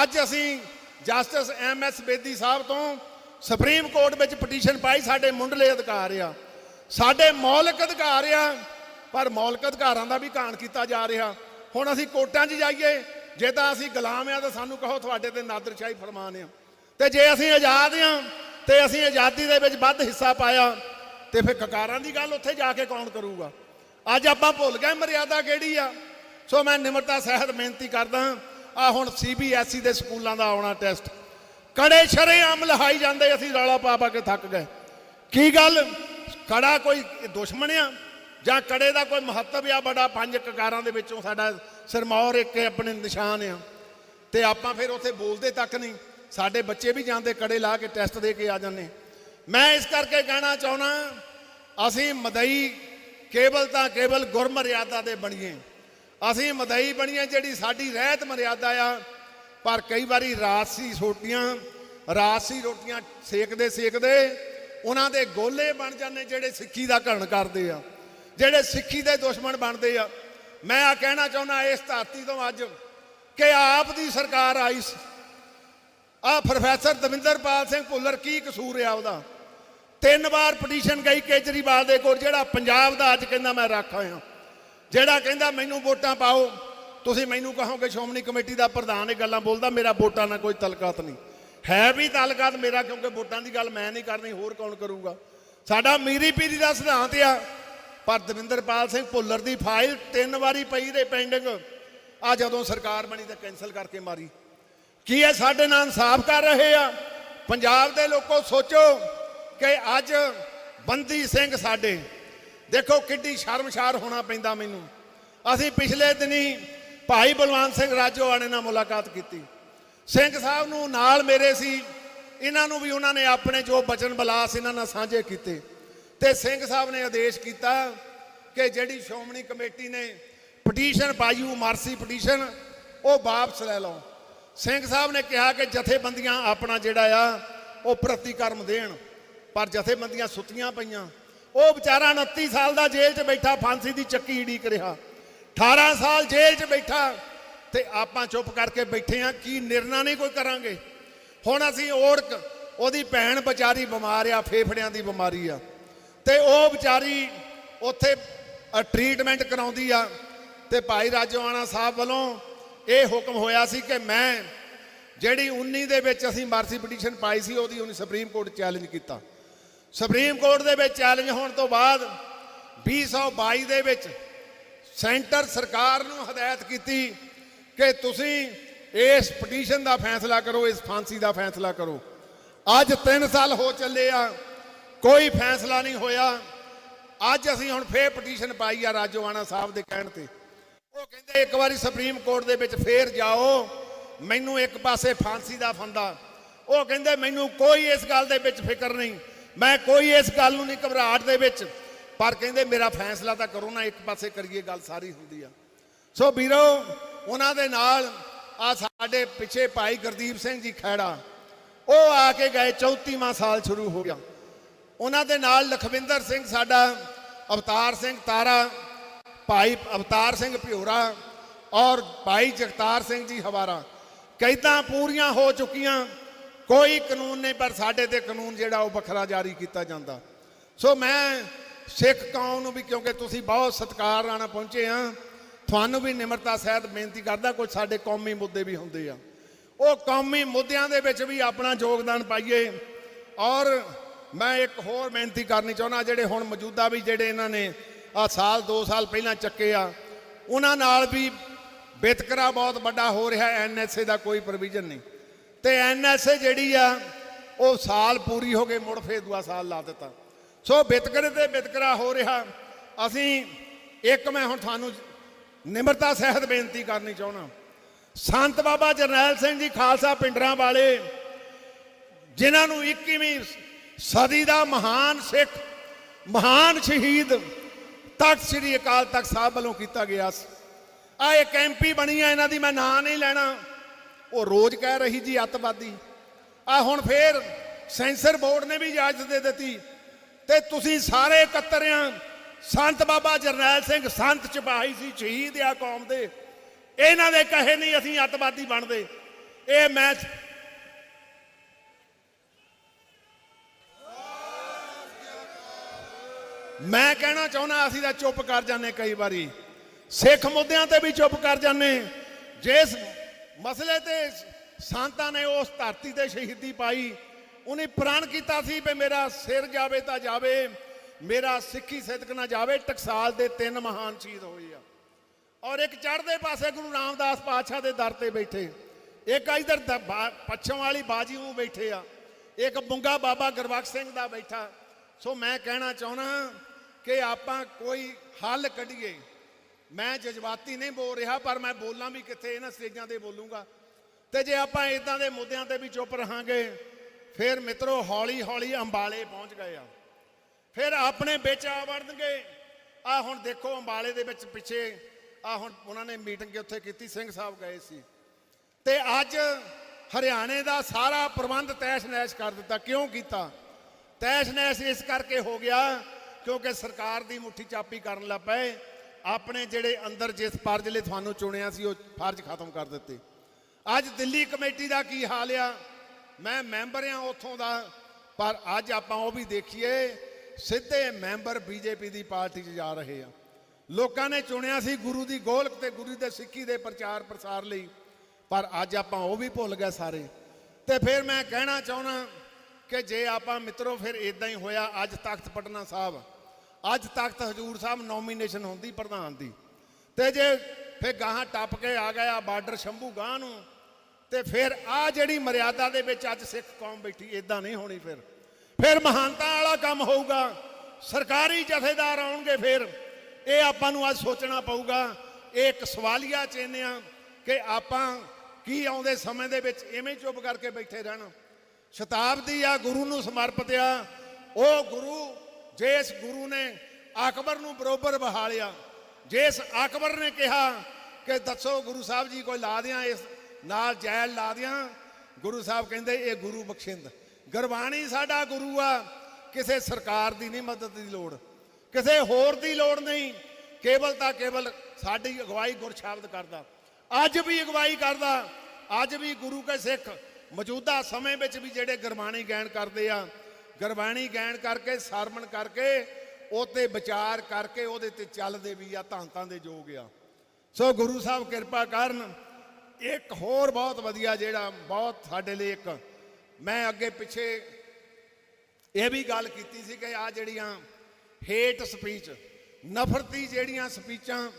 ਅੱਜ ਅਸੀਂ ਜਸਟਿਸ ਐਮ ਐਸ ਬੇਦੀ ਸਾਹਿਬ ਤੋਂ ਸੁਪਰੀਮ ਕੋਰਟ ਵਿੱਚ ਪਟੀਸ਼ਨ ਪਾਈ, ਸਾਡੇ ਮੁੰਡਲੇ ਅਧਿਕਾਰ ਆ। ਸਾਡੇ ਮੌਲਿਕ ਅਧਿਕਾਰ ਆ, ਪਰ ਮੌਲਿਕ ਅਧਿਕਾਰਾਂ ਦਾ ਵੀ ਘਾਣ ਕੀਤਾ ਜਾ ਰਿਹਾ। ਹੁਣ ਅਸੀਂ ਕੋਰਟਾਂ 'ਚ ਜਾਈਏ ਜੇ ਤਾਂ ਅਸੀਂ ਗੁਲਾਮ ਆ ਤਾਂ ਸਾਨੂੰ ਕਹੋ ਤੁਹਾਡੇ ਤੇ ਨਾਦਰਸ਼ਾਹੀ ਫਰਮਾਨ ਆ। ਤੇ ਜੇ ਅਸੀਂ ਆਜ਼ਾਦ ਆ, ਤੇ ਅਸੀਂ ਆਜ਼ਾਦੀ ਦੇ ਵਿੱਚ ਵੱਧ ਹਿੱਸਾ ਪਾਇਆ, ਤੇ ਫਿਰ ਕਕਾਰਾਂ ਦੀ ਗੱਲ ਉੱਥੇ ਜਾ ਕੇ ਕੌਣ ਕਰੂਗਾ? ਅੱਜ ਆਪਾਂ ਭੁੱਲ ਗਏ ਮਰਿਆਦਾ ਕਿਹੜੀ ਆ? ਸੋ ਮੈਂ ਨਿਮਰਤਾ ਸਹਿਤ ਬੇਨਤੀ ਕਰਦਾ ਆ ਹੁਣ ਸੀਬੀਐਸਈ ਦੇ ਸਕੂਲਾਂ ਦਾ ਆਉਣਾ ਟੈਸਟ। ਕੜੇ ਸ਼ਰੇਆਮ ਲਹਾਈ ਜਾਂਦੇ, ਅਸੀਂ ਰੌਲਾ ਪਾ ਪਾ ਕੇ ਥੱਕ ਗਏ। ਕੀ ਗੱਲ? ਕੜਾ ਕੋਈ ਦੁਸ਼ਮਣ ਆ? ਜਾਂ ਕੜੇ ਦਾ ਕੋਈ ਮਹੱਤਵ ਆ ਬੜਾ? ਪੰਜ ਕਕਾਰਾਂ ਦੇ ਵਿੱਚੋਂ ਸਾਡਾ ਸਿਰਮੌਰ ਇੱਕ ਆਪਣੇ ਨਿਸ਼ਾਨ ਆ। ਤੇ ਆਪਾਂ ਫਿਰ ਉੱਥੇ ਬੋਲਦੇ ਤੱਕ ਨਹੀਂ। ਸਾਡੇ ਬੱਚੇ ਵੀ ਜਾਂਦੇ ਕੜੇ ਲਾ ਕੇ ਟੈਸਟ ਦੇ ਕੇ ਆ ਜਾਂਦੇ। ਮੈਂ ਇਸ ਕਰਕੇ ਕਹਿਣਾ ਚਾਹੁੰਦਾ, ਅਸੀਂ ਮਦਈ ਕੇਵਲ ਤਾਂ ਕੇਵਲ ਗੁਰਮਰਿਆਦਾ ਦੇ ਬਣੀਏ। ਅਸੀਂ ਮਦਈ ਬਣੀਏ ਜਿਹੜੀ ਸਾਡੀ ਰਹਿਤ ਮਰਿਆਦਾ ਆ। ਪਰ ਕਈ ਵਾਰੀ ਰਾਸੀ ਰੋਟੀਆਂ ਰਾਸੀ ਰੋਟੀਆਂ ਸੇਕਦੇ ਸੇਕਦੇ ਉਹਨਾਂ ਦੇ ਗੋਲੇ ਬਣ ਜਾਂਦੇ ਜਿਹੜੇ ਸਿੱਖੀ ਦਾ ਘਣ ਕਰਦੇ ਆ। ਜਿਹੜੇ ਸਿੱਖੀ ਦੇ ਦੁਸ਼ਮਣ ਬਣਦੇ ਆ। ਮੈਂ ਆ ਕਹਿਣਾ ਚਾਹੁੰਦਾ ਇਸ ਧਰਤੀ ਤੋਂ ਅੱਜ ਕਿ ਆਪ ਦੀ ਸਰਕਾਰ ਆਈ ਸੀ। ਆ ਪ੍ਰੋਫੈਸਰ ਦਵਿੰਦਰਪਾਲ ਸਿੰਘ ਭੁੱਲਰ ਕੀ ਕਸੂਰ ਆ ਉਹਦਾ? ਤਿੰਨ ਵਾਰ ਪਟੀਸ਼ਨ ਗਈ ਕੇਜਰੀਵਾਲ ਦੇ ਕੋਲ, ਜਿਹੜਾ ਪੰਜਾਬ ਦਾ ਅੱਜ ਕਹਿੰਦਾ ਮੈਂ ਰੱਖ ਆਇਆ। ਜਿਹੜਾ ਕਹਿੰਦਾ ਮੈਨੂੰ ਵੋਟਾਂ ਪਾਓ, ਤੁਸੀਂ ਮੈਨੂੰ ਕਹੋਗੇ ਸ਼੍ਰੋਮਣੀ ਕਮੇਟੀ ਦਾ ਪ੍ਰਧਾਨ ਇਹ ਗੱਲਾਂ ਬੋਲਦਾ, ਮੇਰਾ ਵੋਟਾਂ ਨਾਲ ਕੋਈ ਤਲਕਾਤ ਨਹੀਂ। ਹੈ ਵੀ ਤਲਕਾਤ ਮੇਰਾ ਕਿਉਂਕਿ ਵੋਟਾਂ ਦੀ ਗੱਲ ਮੈਂ ਨਹੀਂ ਕਰਨੀ, ਹੋਰ ਕੌਣ ਕਰੂਗਾ? ਸਾਡਾ ਮੀਰੀ ਪੀਰੀ ਦਾ ਸਿਧਾਂਤ ਆ ਪਰ ਦਵਿੰਦਰਪਾਲ ਸਿੰਘ ਭੁੱਲਰ ਦੀ ਫਾਈਲ ਤਿੰਨ ਵਾਰੀ ਪਈ ਦੇ ਪੈਂਡਿੰਗ। ਆ ਜਦੋਂ ਸਰਕਾਰ ਬਣੀ ਤਾਂ ਕੈਨਸਲ ਕਰਕੇ ਮਾਰੀ। ਕੀ ਇਹ ਸਾਡੇ ਨਾਲ ਇਨਸਾਫ ਕਰ ਰਹੇ ਆ? ਪੰਜਾਬ ਦੇ ਲੋਕੋ, ਸੋਚੋ ਕਿ ਅੱਜ ਬੰਦੀ ਸਿੰਘ ਸਾਡੇ। ਦੇਖੋ ਕਿੱਡੀ ਸ਼ਰਮਸ਼ਾਰ ਹੋਣਾ ਪੈਂਦਾ ਮੈਨੂੰ। ਅਸੀਂ ਪਿਛਲੇ ਦਿਨੀ ਭਾਈ ਬਲਵੰਤ ਸਿੰਘ ਰਾਜੋਆਣੇ ਨਾਲ ਮੁਲਾਕਾਤ ਕੀਤੀ। ਸਿੰਘ ਸਾਹਿਬ ਨੂੰ ਨਾਲ ਮੇਰੇ ਸੀ। ਇਹਨਾਂ ਨੂੰ ਵੀ ਉਹਨਾਂ ਨੇ ਆਪਣੇ ਜੋ ਬਚਨ ਬਲਾਸ ਇਹਨਾਂ ਨਾਲ ਸਾਂਝੇ ਕੀਤੇ। ਤੇ ਸਿੰਘ ਸਾਹਿਬ ਨੇ ਆਦੇਸ਼ ਕੀਤਾ ਕਿ ਜਿਹੜੀ ਸ਼੍ਰੋਮਣੀ ਕਮੇਟੀ ਨੇ ਪਟੀਸ਼ਨ ਪਾਈ, ਉਹ ਮਾਰਸੀ ਪਟੀਸ਼ਨ, ਉਹ ਵਾਪਸ ਲੈ ਲਓ। ਸਿੰਘ ਸਾਹਿਬ ਨੇ ਕਿਹਾ ਕਿ ਜਥੇਬੰਦੀਆਂ ਆਪਣਾ ਜਿਹੜਾ ਆ, ਉਹ ਪ੍ਰਤੀਕਰਮ ਦੇਣ, ਪਰ ਜਥੇਬੰਦੀਆਂ ਸੁੱਤੀਆਂ ਪਈਆਂ। ਉਹ ਵਿਚਾਰਾ 29 ਸਾਲ ਦਾ ਜੇਲ੍ਹ 'ਚ ਬੈਠਾ, ਫਾਂਸੀ ਦੀ ਚੱਕੀ ਈੜੀ ਰਿਹਾ। 18 ਸਾਲ ਜੇਲ੍ਹ 'ਚ ਬੈਠਾ, ਤੇ ਆਪਾਂ ਚੁੱਪ ਕਰਕੇ ਬੈਠੇ ਆ, ਕੀ ਨਿਰਣਾ ਨਹੀਂ ਕੋਈ ਕਰਾਂਗੇ? ਹੁਣ ਅਸੀਂ ਔੜਕ ਉਹਦੀ ਭੈਣ ਵਿਚਾਰੀ ਬਿਮਾਰ ਆ, ਫੇਫੜਿਆਂ ਦੀ ਬਿਮਾਰੀ ਆ। ਤੇ ਉਹ ਵਿਚਾਰੀ ਉੱਥੇ ਟ੍ਰੀਟਮੈਂਟ ਕਰਾਉਂਦੀ ਆ ਤੇ ਭਾਈ ਰਾਜੋਆਣਾ ਸਾਹਿਬ ਵੱਲੋਂ ਇਹ ਹੁਕਮ ਹੋਇਆ ਸੀ ਕਿ ਮੈਂ ਜਿਹੜੀ 19 ਦੇ ਵਿੱਚ ਅਸੀਂ ਮਾਰਸੀ ਪਟੀਸ਼ਨ ਪਾਈ ਸੀ, ਉਹਦੀ ਉਹਨੇ ਸੁਪਰੀਮ ਕੋਰਟ ਚੈਲੰਜ ਕੀਤਾ। ਸੁਪਰੀਮ ਕੋਰਟ ਦੇ ਵਿੱਚ ਚੈਲੰਜ ਹੋਣ ਤੋਂ ਬਾਅਦ 2022 ਦੇ ਵਿੱਚ ਸੈਂਟਰ ਸਰਕਾਰ ਨੂੰ ਹਦਾਇਤ ਕੀਤੀ ਕਿ ਤੁਸੀਂ ਇਸ ਪਟੀਸ਼ਨ ਦਾ ਫੈਸਲਾ ਕਰੋ, ਇਸ ਫਾਂਸੀ ਦਾ ਫੈਸਲਾ ਕਰੋ। ਅੱਜ 3 ਸਾਲ ਹੋ ਚੱਲੇ ਆ ਕੋਈ ਫੈਸਲਾ ਨਹੀਂ ਹੋਇਆ। ਅੱਜ ਅਸੀਂ ਹੁਣ ਫੇਰ ਪਟੀਸ਼ਨ ਪਾਈ ਆ ਰਾਜੋਆਣਾ ਸਾਹਿਬ ਦੇ ਕਹਿਣ ਤੇ। ਉਹ ਕਹਿੰਦੇ, ਇੱਕ ਵਾਰੀ ਸੁਪਰੀਮ ਕੋਰਟ ਦੇ ਵਿੱਚ ਫੇਰ ਜਾਓ। ਮੈਨੂੰ ਇੱਕ ਪਾਸੇ ਫਾਂਸੀ ਦਾ ਫੰਦਾ। ਉਹ ਕਹਿੰਦੇ, ਮੈਨੂੰ ਕੋਈ ਇਸ ਗੱਲ ਦੇ ਵਿੱਚ ਫਿਕਰ ਨਹੀਂ। ਮੈਂ ਕੋਈ ਇਸ ਗੱਲ ਨੂੰ ਨਹੀਂ ਘਬਰਾਹਟ ਦੇ ਵਿੱਚ। ਪਰ ਕਹਿੰਦੇ, ਮੇਰਾ ਫੈਸਲਾ ਤਾਂ ਕਰੋ ਨਾ, ਇੱਕ ਪਾਸੇ ਕਰੀਏ ਗੱਲ ਸਾਰੀ ਹੁੰਦੀ ਆ। ਸੋ ਵੀਰੋ, ਉਹਨਾਂ ਦੇ ਨਾਲ ਆ ਸਾਡੇ ਪਿੱਛੇ ਭਾਈ ਗੁਰਦੀਪ ਸਿੰਘ ਜੀ ਖੈੜਾ ਉਹ ਆ ਕੇ ਗਏ 34ਵਾਂ ਸਾਲ ਸ਼ੁਰੂ ਹੋ ਗਿਆ। ਉਹਨਾਂ ਦੇ ਨਾਲ ਲਖਵਿੰਦਰ ਸਿੰਘ ਸਾਡਾ, ਅਵਤਾਰ ਸਿੰਘ ਤਾਰਾ, ਭਾਈ ਅਵਤਾਰ ਸਿੰਘ ਭਿਉਰਾ ਔਰ ਭਾਈ ਜਗਤਾਰ ਸਿੰਘ ਜੀ ਹਵਾਰਾ। ਕੈਦਾਂ ਪੂਰੀਆਂ ਹੋ ਚੁੱਕੀਆਂ, ਕੋਈ ਕਾਨੂੰਨ ਨਹੀਂ, ਪਰ ਸਾਡੇ ਤੇ ਕਾਨੂੰਨ ਜਿਹੜਾ ਉਹ ਵੱਖਰਾ ਜਾਰੀ ਕੀਤਾ ਜਾਂਦਾ। ਸੋ ਮੈਂ ਸਿੱਖ ਕੌਮ ਨੂੰ ਵੀ, ਕਿਉਂਕਿ ਤੁਸੀਂ ਬਹੁਤ ਸਤਿਕਾਰ ਨਾਲ ਪਹੁੰਚੇ ਆ, ਤੁਹਾਨੂੰ ਵੀ ਨਿਮਰਤਾ ਸਹਿਤ ਬੇਨਤੀ ਕਰਦਾ, ਕੁਝ ਸਾਡੇ ਕੌਮੀ ਮੁੱਦੇ ਵੀ ਹੁੰਦੇ ਆ। ਉਹ ਕੌਮੀ ਮੁੱਦਿਆਂ ਦੇ ਵਿੱਚ ਵੀ ਆਪਣਾ ਯੋਗਦਾਨ ਪਾਈਏ ਔਰ ਮੈਂ ਇੱਕ ਹੋਰ ਬੇਨਤੀ ਕਰਨੀ ਚਾਹੁੰਦਾ, ਜਿਹੜੇ ਹੁਣ ਮੌਜੂਦਾ ਵੀ ਜਿਹੜੇ ਇਹਨਾਂ ਨੇ ਆ ਸਾਲ 2 ਸਾਲ ਪਹਿਲਾਂ ਚੱਕੇ ਆ, ਉਹਨਾਂ ਨਾਲ ਵੀ ਵਿਤਕਰਾ ਬਹੁਤ ਵੱਡਾ ਹੋ ਰਿਹਾ ਐਨਐਸਏ ਦਾ ਕੋਈ ਪ੍ਰੋਵੀਜ਼ਨ ਨਹੀਂ। ਤੇ ਐਨਐਸਏ ਜਿਹੜੀ ਆ, ਉਹ ਸਾਲ ਪੂਰੀ ਹੋ ਗਏ, ਮੁੜ ਫੇਰ ਦੂਆ ਸਾਲ ਲਾ ਦਿੱਤਾ। ਸੋ ਵਿਤਕਰੇ ਤੇ ਵਿਤਕਰਾ ਹੋ ਰਿਹਾ, ਅਸੀਂ ਇੱਕ ਮੈਂ ਹੁਣ ਤੁਹਾਨੂੰ ਨਿਮਰਤਾ ਸਹਿਤ ਬੇਨਤੀ ਕਰਨੀ ਚਾਹੁੰਦਾ। ਸੰਤ ਬਾਬਾ ਜਰਨੈਲ ਸਿੰਘ ਜੀ ਖਾਲਸਾ ਪਿੰਡਰਾਂ ਵਾਲੇ, ਜਿਨ੍ਹਾਂ ਨੂੰ 21ਵੀਂ ਸਦੀ ਦਾ ਮਹਾਨ ਸਿੱਖ, ਮਹਾਨ ਸ਼ਹੀਦ, ਤਖਤ ਸ੍ਰੀ ਅਕਾਲ ਤਖਤ ਸਾਹਿਬ ਵੱਲੋਂ ਕੀਤਾ ਗਿਆ ਸੀ। ਆ ਇੱਕ ਐਮਪੀ ਬਣੀ ਆ, ਇਹਨਾਂ ਦੀ ਮੈਂ ਨਾਂ ਨਹੀਂ ਲੈਣਾ। ਉਹ ਰੋਜ਼ ਕਹਿ ਰਹੀ ਜੀ, ਅੱਤਵਾਦੀ। ਆ ਹੁਣ ਫੇਰ ਸੈਂਸਰ ਬੋਰਡ ਨੇ ਵੀ ਇਜਾਜ਼ਤ ਦੇ ਦਿੱਤੀ। ਤੇ ਤੁਸੀਂ ਸਾਰੇ ਇਕੱਤਰਿਆਂ ਸੰਤ ਬਾਬਾ ਜਰਨੈਲ ਸਿੰਘ ਸੰਤ ਚਪਾਹੀ ਸੀ, ਸ਼ਹੀਦ ਆ ਕੌਮ ਦੇ। ਇਹਨਾਂ ਦੇ ਕਹੇ ਨਹੀਂ ਅਸੀਂ ਅੱਤਵਾਦੀ ਬਣਦੇ। ਇਹ ਮੈਂ ਮੈਂ ਕਹਿਣਾ ਚਾਹੁੰਦਾ, ਅਸੀਂ ਤਾਂ ਚੁੱਪ ਕਰ ਜਾਂਦੇ ਕਈ ਵਾਰੀ। ਸਿੱਖ ਮੁੱਦਿਆਂ ਤੇ ਵੀ ਚੁੱਪ ਕਰ ਜਾਂਦੇ ਜਿਸ ਮਸਲੇ ਤੇ ਸੰਤਾਂ ਨੇ ਉਸ ਧਰਤੀ ਤੇ ਸ਼ਹੀਦੀ ਪਾਈ, ਉਹਨੇ ਪ੍ਰਣ ਕੀਤਾ ਸੀ ਵੀ ਮੇਰਾ ਸਿਰ ਜਾਵੇ ਤਾਂ ਜਾਵੇ, ਮੇਰਾ ਸਿੱਖੀ ਸਿਦਕ ਨਾ ਜਾਵੇ, ਟਕਸਾਲ ਦੇ ਤਿੰਨ ਮਹਾਨ ਸ਼ਹੀਦ ਹੋਏ ਆ। ਔਰ ਇੱਕ ਚੜ੍ਹਦੇ ਪਾਸੇ ਗੁਰੂ ਰਾਮਦਾਸ ਪਾਤਸ਼ਾਹ ਦੇ ਦਰ ਤੇ ਬੈਠੇ। ਇੱਕ ਇਧਰ ਪੱਛਮ ਵਾਲੀ ਬਾਜੀ ਨੂੰ ਬੈਠੇ ਆ। ਇੱਕ ਬੁੰਗਾ ਬਾਬਾ ਗੁਰਬਖਸ਼ ਸਿੰਘ ਦਾ ਬੈਠਾ। ਸੋ ਮੈਂ ਕਹਿਣਾ ਚਾਹੁੰਦਾ ਕਿ ਆਪਾਂ ਕੋਈ ਹੱਲ ਕੱਢੀਏ। ਮੈਂ ਜਜ਼ਬਾਤੀ ਨਹੀਂ ਬੋਲ ਰਿਹਾ, ਪਰ ਮੈਂ ਬੋਲਾਂ ਵੀ ਕਿੱਥੇ, ਇਹਨਾਂ ਸਟੇਜਾਂ ਤੇ ਬੋਲੂੰਗਾ। ਤੇ ਜੇ ਆਪਾਂ ਇਦਾਂ ਦੇ ਮੁੱਦਿਆਂ ਤੇ ਵੀ ਚੁੱਪ ਰਹਾਂਗੇ, ਫਿਰ ਮਿੱਤਰੋ ਹੌਲੀ ਹੌਲੀ ਅੰਬਾਲੇ ਪਹੁੰਚ ਗਏ ਆ। ਫਿਰ ਆਪਣੇ ਵਿੱਚ ਆ ਵੜਨਗੇ। ਆ ਹੁਣ ਦੇਖੋ ਅੰਬਾਲੇ ਦੇ ਵਿੱਚ ਪਿੱਛੇ ਆ ਹੁਣ ਉਹਨਾਂ ਨੇ ਮੀਟਿੰਗ ਉੱਥੇ ਕੀਤੀ, ਸਿੰਘ ਸਾਹਿਬ ਗਏ ਸੀ। ਤੇ ਅੱਜ ਹਰਿਆਣੇ ਦਾ ਸਾਰਾ ਪ੍ਰਬੰਧ ਤੈਸ਼ ਨੈਸ਼ ਕਰ ਦਿੱਤਾ। ਕਿਉਂ ਕੀਤਾ? ਤੈਸ਼ ਨੈਸ਼ ਇਸ ਕਰਕੇ ਹੋ ਗਿਆ ਕਿਉਂਕਿ ਸਰਕਾਰ ਦੀ ਮੁੱਠੀ ਚਾਪੀ ਕਰਨ ਲੱਗ ਪਏ। ਆਪਣੇ ਜਿਹੜੇ ਅੰਦਰ ਜਿਸ ਫਰਜ਼ ਲਈ ਤੁਹਾਨੂੰ ਚੁਣਿਆ ਸੀ, ਉਹ ਫਰਜ਼ ਖਤਮ ਕਰ ਦਿੱਤੇ। ਅੱਜ ਦਿੱਲੀ ਕਮੇਟੀ ਦਾ ਕੀ ਹਾਲ ਆ? ਮੈਂ ਮੈਂਬਰ ਆ ਉੱਥੋਂ ਦਾ, ਪਰ ਅੱਜ ਆਪਾਂ ਉਹ ਵੀ ਦੇਖੀਏ, ਸਿੱਧੇ ਮੈਂਬਰ ਬੀਜੇਪੀ ਦੀ ਪਾਰਟੀ 'ਚ ਜਾ ਰਹੇ ਆ। ਲੋਕਾਂ ਨੇ ਚੁਣਿਆ ਸੀ ਗੁਰੂ ਦੀ ਗੋਲਕ ਤੇ ਗੁਰੂ ਦੇ ਸਿੱਖੀ ਦੇ ਪ੍ਰਚਾਰ ਪ੍ਰਸਾਰ ਲਈ, ਪਰ ਅੱਜ ਆਪਾਂ ਉਹ ਵੀ ਭੁੱਲ ਗਏ ਸਾਰੇ। ਤੇ ਫਿਰ ਮੈਂ ਕਹਿਣਾ ਚਾਹੁੰਦਾ ਕਿ ਜੇ ਆਪਾਂ ਮਿੱਤਰੋ ਫਿਰ ਇਦਾਂ ਹੀ ਹੋਇਆ, ਅੱਜ ਤਖਤ ਪਟਨਾ ਸਾਹਿਬ। ਅੱਜ ਤਖਤ ਹਜੂਰ ਸਾਹਿਬ ਨੋਮੀਨੇਸ਼ਨ ਹੁੰਦੀ ਪ੍ਰਧਾਨ ਦੀ। ਤੇ ਜੇ ਫਿਰ ਗਾਹਾਂ ਟੱਪ ਕੇ ਆ ਗਿਆ ਬਾਰਡਰ ਸ਼ੰਭੂ ਗਾਂ ਨੂੰ, ਤੇ ਫਿਰ ਆ ਜਿਹੜੀ ਮਰਿਆਦਾ ਦੇ ਵਿੱਚ ਅੱਜ ਸਿੱਖ ਕੌਮ ਬੈਠੀ ਇਦਾਂ ਨਹੀਂ ਹੋਣੀ ਫਿਰ। ਫਿਰ ਮਹਾਨਤਾ ਵਾਲਾ ਕੰਮ ਹੋਊਗਾ, ਸਰਕਾਰੀ ਜਥੇਦਾਰ ਆਉਣਗੇ ਫਿਰ। ਇਹ ਆਪਾਂ ਨੂੰ ਅੱਜ ਸੋਚਣਾ ਪਊਗਾ। ਇਹ ਇੱਕ ਸਵਾਲੀਆ ਚਿੰਨ੍ਹ ਆ ਕਿ ਆਪਾਂ ਕੀ ਆਉਂਦੇ ਸਮੇਂ ਦੇ ਵਿੱਚ ਐਵੇਂ ਚੁੱਪ ਕਰਕੇ ਬੈਠੇ ਰਹਿਣਾ। ਸ਼ਤਾਬਦੀ ਆ ਗੁਰੂ ਨੂੰ ਸਮਰਪਿਤ ਆ ਉਹ ਗੁਰੂ ਜਿਸ ਗੁਰੂ ਨੇ ਅਕਬਰ ਨੂੰ ਬਰੋਬਰ ਬਹਾਲਿਆ। ਜਿਸ ਅਕਬਰ ਨੇ ਕਿਹਾ ਕਿ ਦੱਸੋ ਗੁਰੂ ਸਾਹਿਬ ਜੀ ਕੋਈ ਲਾ ਦਿਆਂ ਇਸ ਨਾਲ ਜੈਲ ਲਾ ਦਿਆਂ। ਗੁਰੂ ਸਾਹਿਬ ਕਹਿੰਦੇ, ਇਹ ਗੁਰੂ ਬਖਸ਼ਿੰਦ, ਗੁਰਬਾਣੀ ਸਾਡਾ ਗੁਰੂ ਆ। ਕਿਸੇ ਸਰਕਾਰ ਦੀ ਨਹੀਂ ਮਦਦ ਦੀ ਲੋੜ, ਕਿਸੇ ਹੋਰ ਦੀ ਲੋੜ ਨਹੀਂ। ਕੇਵਲ ਤਾਂ ਕੇਵਲ ਸਾਡੀ ਅਗਵਾਈ ਗੁਰ ਕਰਦਾ। ਅੱਜ ਵੀ ਅਗਵਾਈ ਕਰਦਾ। ਅੱਜ ਵੀ ਗੁਰੂ ਕੇ ਸਿੱਖ ਮੌਜੂਦਾ ਸਮੇਂ ਵਿੱਚ ਵੀ ਜਿਹੜੇ ਗੁਰਬਾਣੀ ਗਾਇਨ ਕਰਦੇ ਆ, ਗੁਰਬਾਣੀ ਗਾਇਨ ਕਰਕੇ, ਸਰਵਣ ਕਰਕੇ ਉਹ ਤੇ ਵਿਚਾਰ ਕਰਕੇ, ਉਹਦੇ ਤੇ ਚੱਲਦੇ ਵੀ ਆ, ਧੰਤਾਂ ਦੇ ਜੋਗ ਆ। ਸੋ ਗੁਰੂ ਸਾਹਿਬ ਕਿਰਪਾ ਕਰਨ, ਇੱਕ ਹੋਰ ਬਹੁਤ ਵਧੀਆ ਜਿਹੜਾ ਬਹੁਤ ਸਾਡੇ ਲਈ ਇੱਕ, ਮੈਂ ਅੱਗੇ ਪਿੱਛੇ ਇਹ ਵੀ ਗੱਲ ਕੀਤੀ ਸੀ ਕਿ ਆ ਜਿਹੜੀਆਂ ਹੇਟ ਸਪੀਚ, ਨਫ਼ਰਤੀ ਜਿਹੜੀਆਂ ਸਪੀਚਾਂ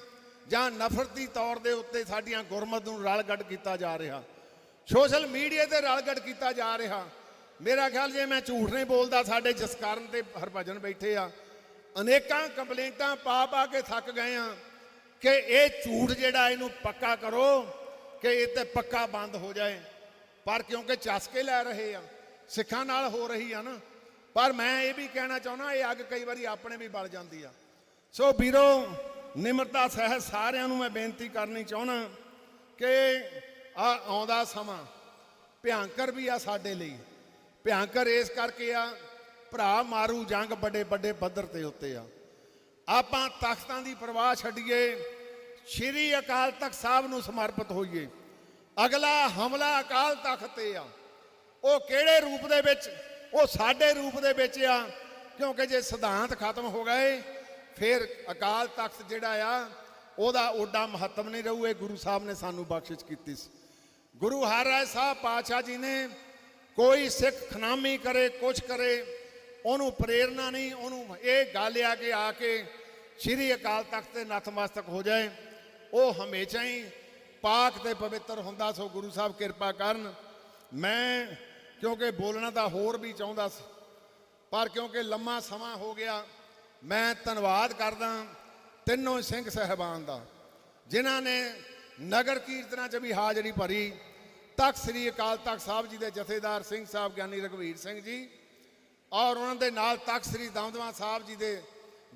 ਜਾਂ ਨਫ਼ਰਤੀ ਤੌਰ ਦੇ ਉੱਤੇ ਸਾਡੀਆਂ ਗੁਰਮਤ ਨੂੰ ਰਲਗੱਡ ਕੀਤਾ ਜਾ ਰਿਹਾ। ਸੋਸ਼ਲ ਮੀਡੀਆ ਤੇ ਰਲਗੜ ਕੀਤਾ ਜਾ ਰਿਹਾ। ਮੇਰਾ ਖਿਆਲ ਜੇ ਮੈਂ ਝੂਠ ਨਹੀਂ ਬੋਲਦਾ, ਸਾਡੇ ਜਸਕਰਨ ਤੇ ਹਰਭਜਨ ਬੈਠੇ ਆ। ਅਨੇਕਾਂ ਕੰਪਲੇਂਟਾਂ ਪਾ ਪਾ ਕੇ ਥੱਕ ਗਏ ਆ ਕਿ ਇਹ ਝੂਠ ਜਿਹੜਾ ਇਹਨੂੰ ਪੱਕਾ ਕਰੋ, ਕਿ ਇਹ ਤੇ ਪੱਕਾ ਬੰਦ ਹੋ ਜਾਏ। ਪਰ ਕਿਉਂਕਿ ਚਸਕੇ ਲੈ ਰਹੇ ਆ, ਸਿੱਖਾਂ ਨਾਲ ਹੋ ਰਹੀ ਆ ਨਾ। ਪਰ ਮੈਂ ਇਹ ਵੀ ਕਹਿਣਾ ਚਾਹੁੰਦਾ, ਇਹ ਅੱਗ ਕਈ ਵਾਰੀ ਆਪਣੇ ਵੀ ਬਲ ਜਾਂਦੀ ਆ। ਸੋ ਵੀਰੋ, ਨਿਮਰਤਾ ਸਹਿਤ ਸਾਰਿਆਂ ਨੂੰ ਮੈਂ ਬੇਨਤੀ ਕਰਨੀ ਚਾਹੁੰਦਾ ਕਿ ਆ ਆਉਂਦਾ ਸਮਾਂ। ਭਿਆੰਕਰ ਵੀ ਆ ਸਾਡੇ ਲਈ। ਭਿਆੰਕਰ ਇਸ ਕਰਕੇ ਆ, ਭਰਾ ਮਾਰੂ ਜੰਗ ਵੱਡੇ ਵੱਡੇ ਪੱਧਰ ਤੇ ਉੱਤੇ ਆ। ਆਪਾਂ ਤਖਤਾਂ ਦੀ ਪ੍ਰਵਾਹ ਛੱਡੀਏ, ਸ਼੍ਰੀ ਅਕਾਲ ਤਖਤ ਸਾਹਿਬ ਨੂੰ ਸਮਰਪਿਤ ਹੋਈਏ। ਅਗਲਾ ਹਮਲਾ ਅਕਾਲ ਤਖਤ ਤੇ ਆ। ਉਹ ਕਿਹੜੇ ਰੂਪ ਦੇ ਵਿੱਚ? ਉਹ ਸਾਡੇ ਰੂਪ ਦੇ ਵਿੱਚ ਆ, ਕਿਉਂਕਿ ਜੇ ਸਿਧਾਂਤ ਖਤਮ ਹੋ ਗਏ, ਫਿਰ ਅਕਾਲ ਤਖਤ ਜਿਹੜਾ ਆ, ਉਹਦਾ ਓਡਾ ਮਹੱਤਵ ਨਹੀਂ ਰਹੂ ਇਹ ਗੁਰੂ ਸਾਹਿਬ ਨੇ ਸਾਨੂੰ ਬਖਸ਼ਿਸ਼ ਕੀਤੀ ਸੀ। ਗੁਰੂ ਹਰਿਰਾਏ ਸਾਹਿਬ ਪਾਤਸ਼ਾਹ ਜੀ ਨੇ ਕੋਈ ਸਿੱਖ ਖਨਾਮੀ ਕਰੇ, ਕੁਛ ਕਰੇ, ਉਹਨੂੰ ਪ੍ਰੇਰਣਾ ਨਹੀਂ, ਉਹਨੂੰ ਇਹ ਗੱਲ ਆ ਕਿ ਆ ਕੇ ਸ੍ਰੀ ਅਕਾਲ ਤਖਤ ਤੇ ਨਤਮਸਤਕ ਹੋ ਜਾਏ। ਉਹ ਹਮੇਸ਼ਾ ਹੀ ਪਾਕ ਤੇ ਪਵਿੱਤਰ ਹੁੰਦਾ, ਸੋ ਗੁਰੂ ਸਾਹਿਬ ਕਿਰਪਾ ਕਰਨ। ਮੈਂ ਕਿਉਂਕਿ ਬੋਲਣਾ ਤਾਂ ਹੋਰ ਵੀ ਚਾਹੁੰਦਾ ਸੀ, ਪਰ ਕਿਉਂਕਿ ਲੰਮਾ ਸਮਾਂ ਹੋ ਗਿਆ, ਮੈਂ ਧੰਨਵਾਦ ਕਰਦਾ ਤਿੰਨੋਂ ਸਿੰਘ ਸਹਿਬਾਨ ਦਾ, ਜਿਨ੍ਹਾਂ ਨੇ ਨਗਰ ਕੀਰਤਨਾਂ 'ਚ ਵੀ ਹਾਜ਼ਰੀ ਭਰੀ। ਤਖਤ ਸ੍ਰੀ ਅਕਾਲ ਤਖਤ ਸਾਹਿਬ ਜੀ ਦੇ ਜਥੇਦਾਰ ਸਿੰਘ ਸਾਹਿਬ ਗਿਆਨੀ ਰਘਵੀਰ ਸਿੰਘ ਜੀ ਔਰ ਉਹਨਾਂ ਦੇ ਨਾਲ ਤਖਤ ਸ੍ਰੀ ਦਮਦਮਾ ਸਾਹਿਬ ਜੀ ਦੇ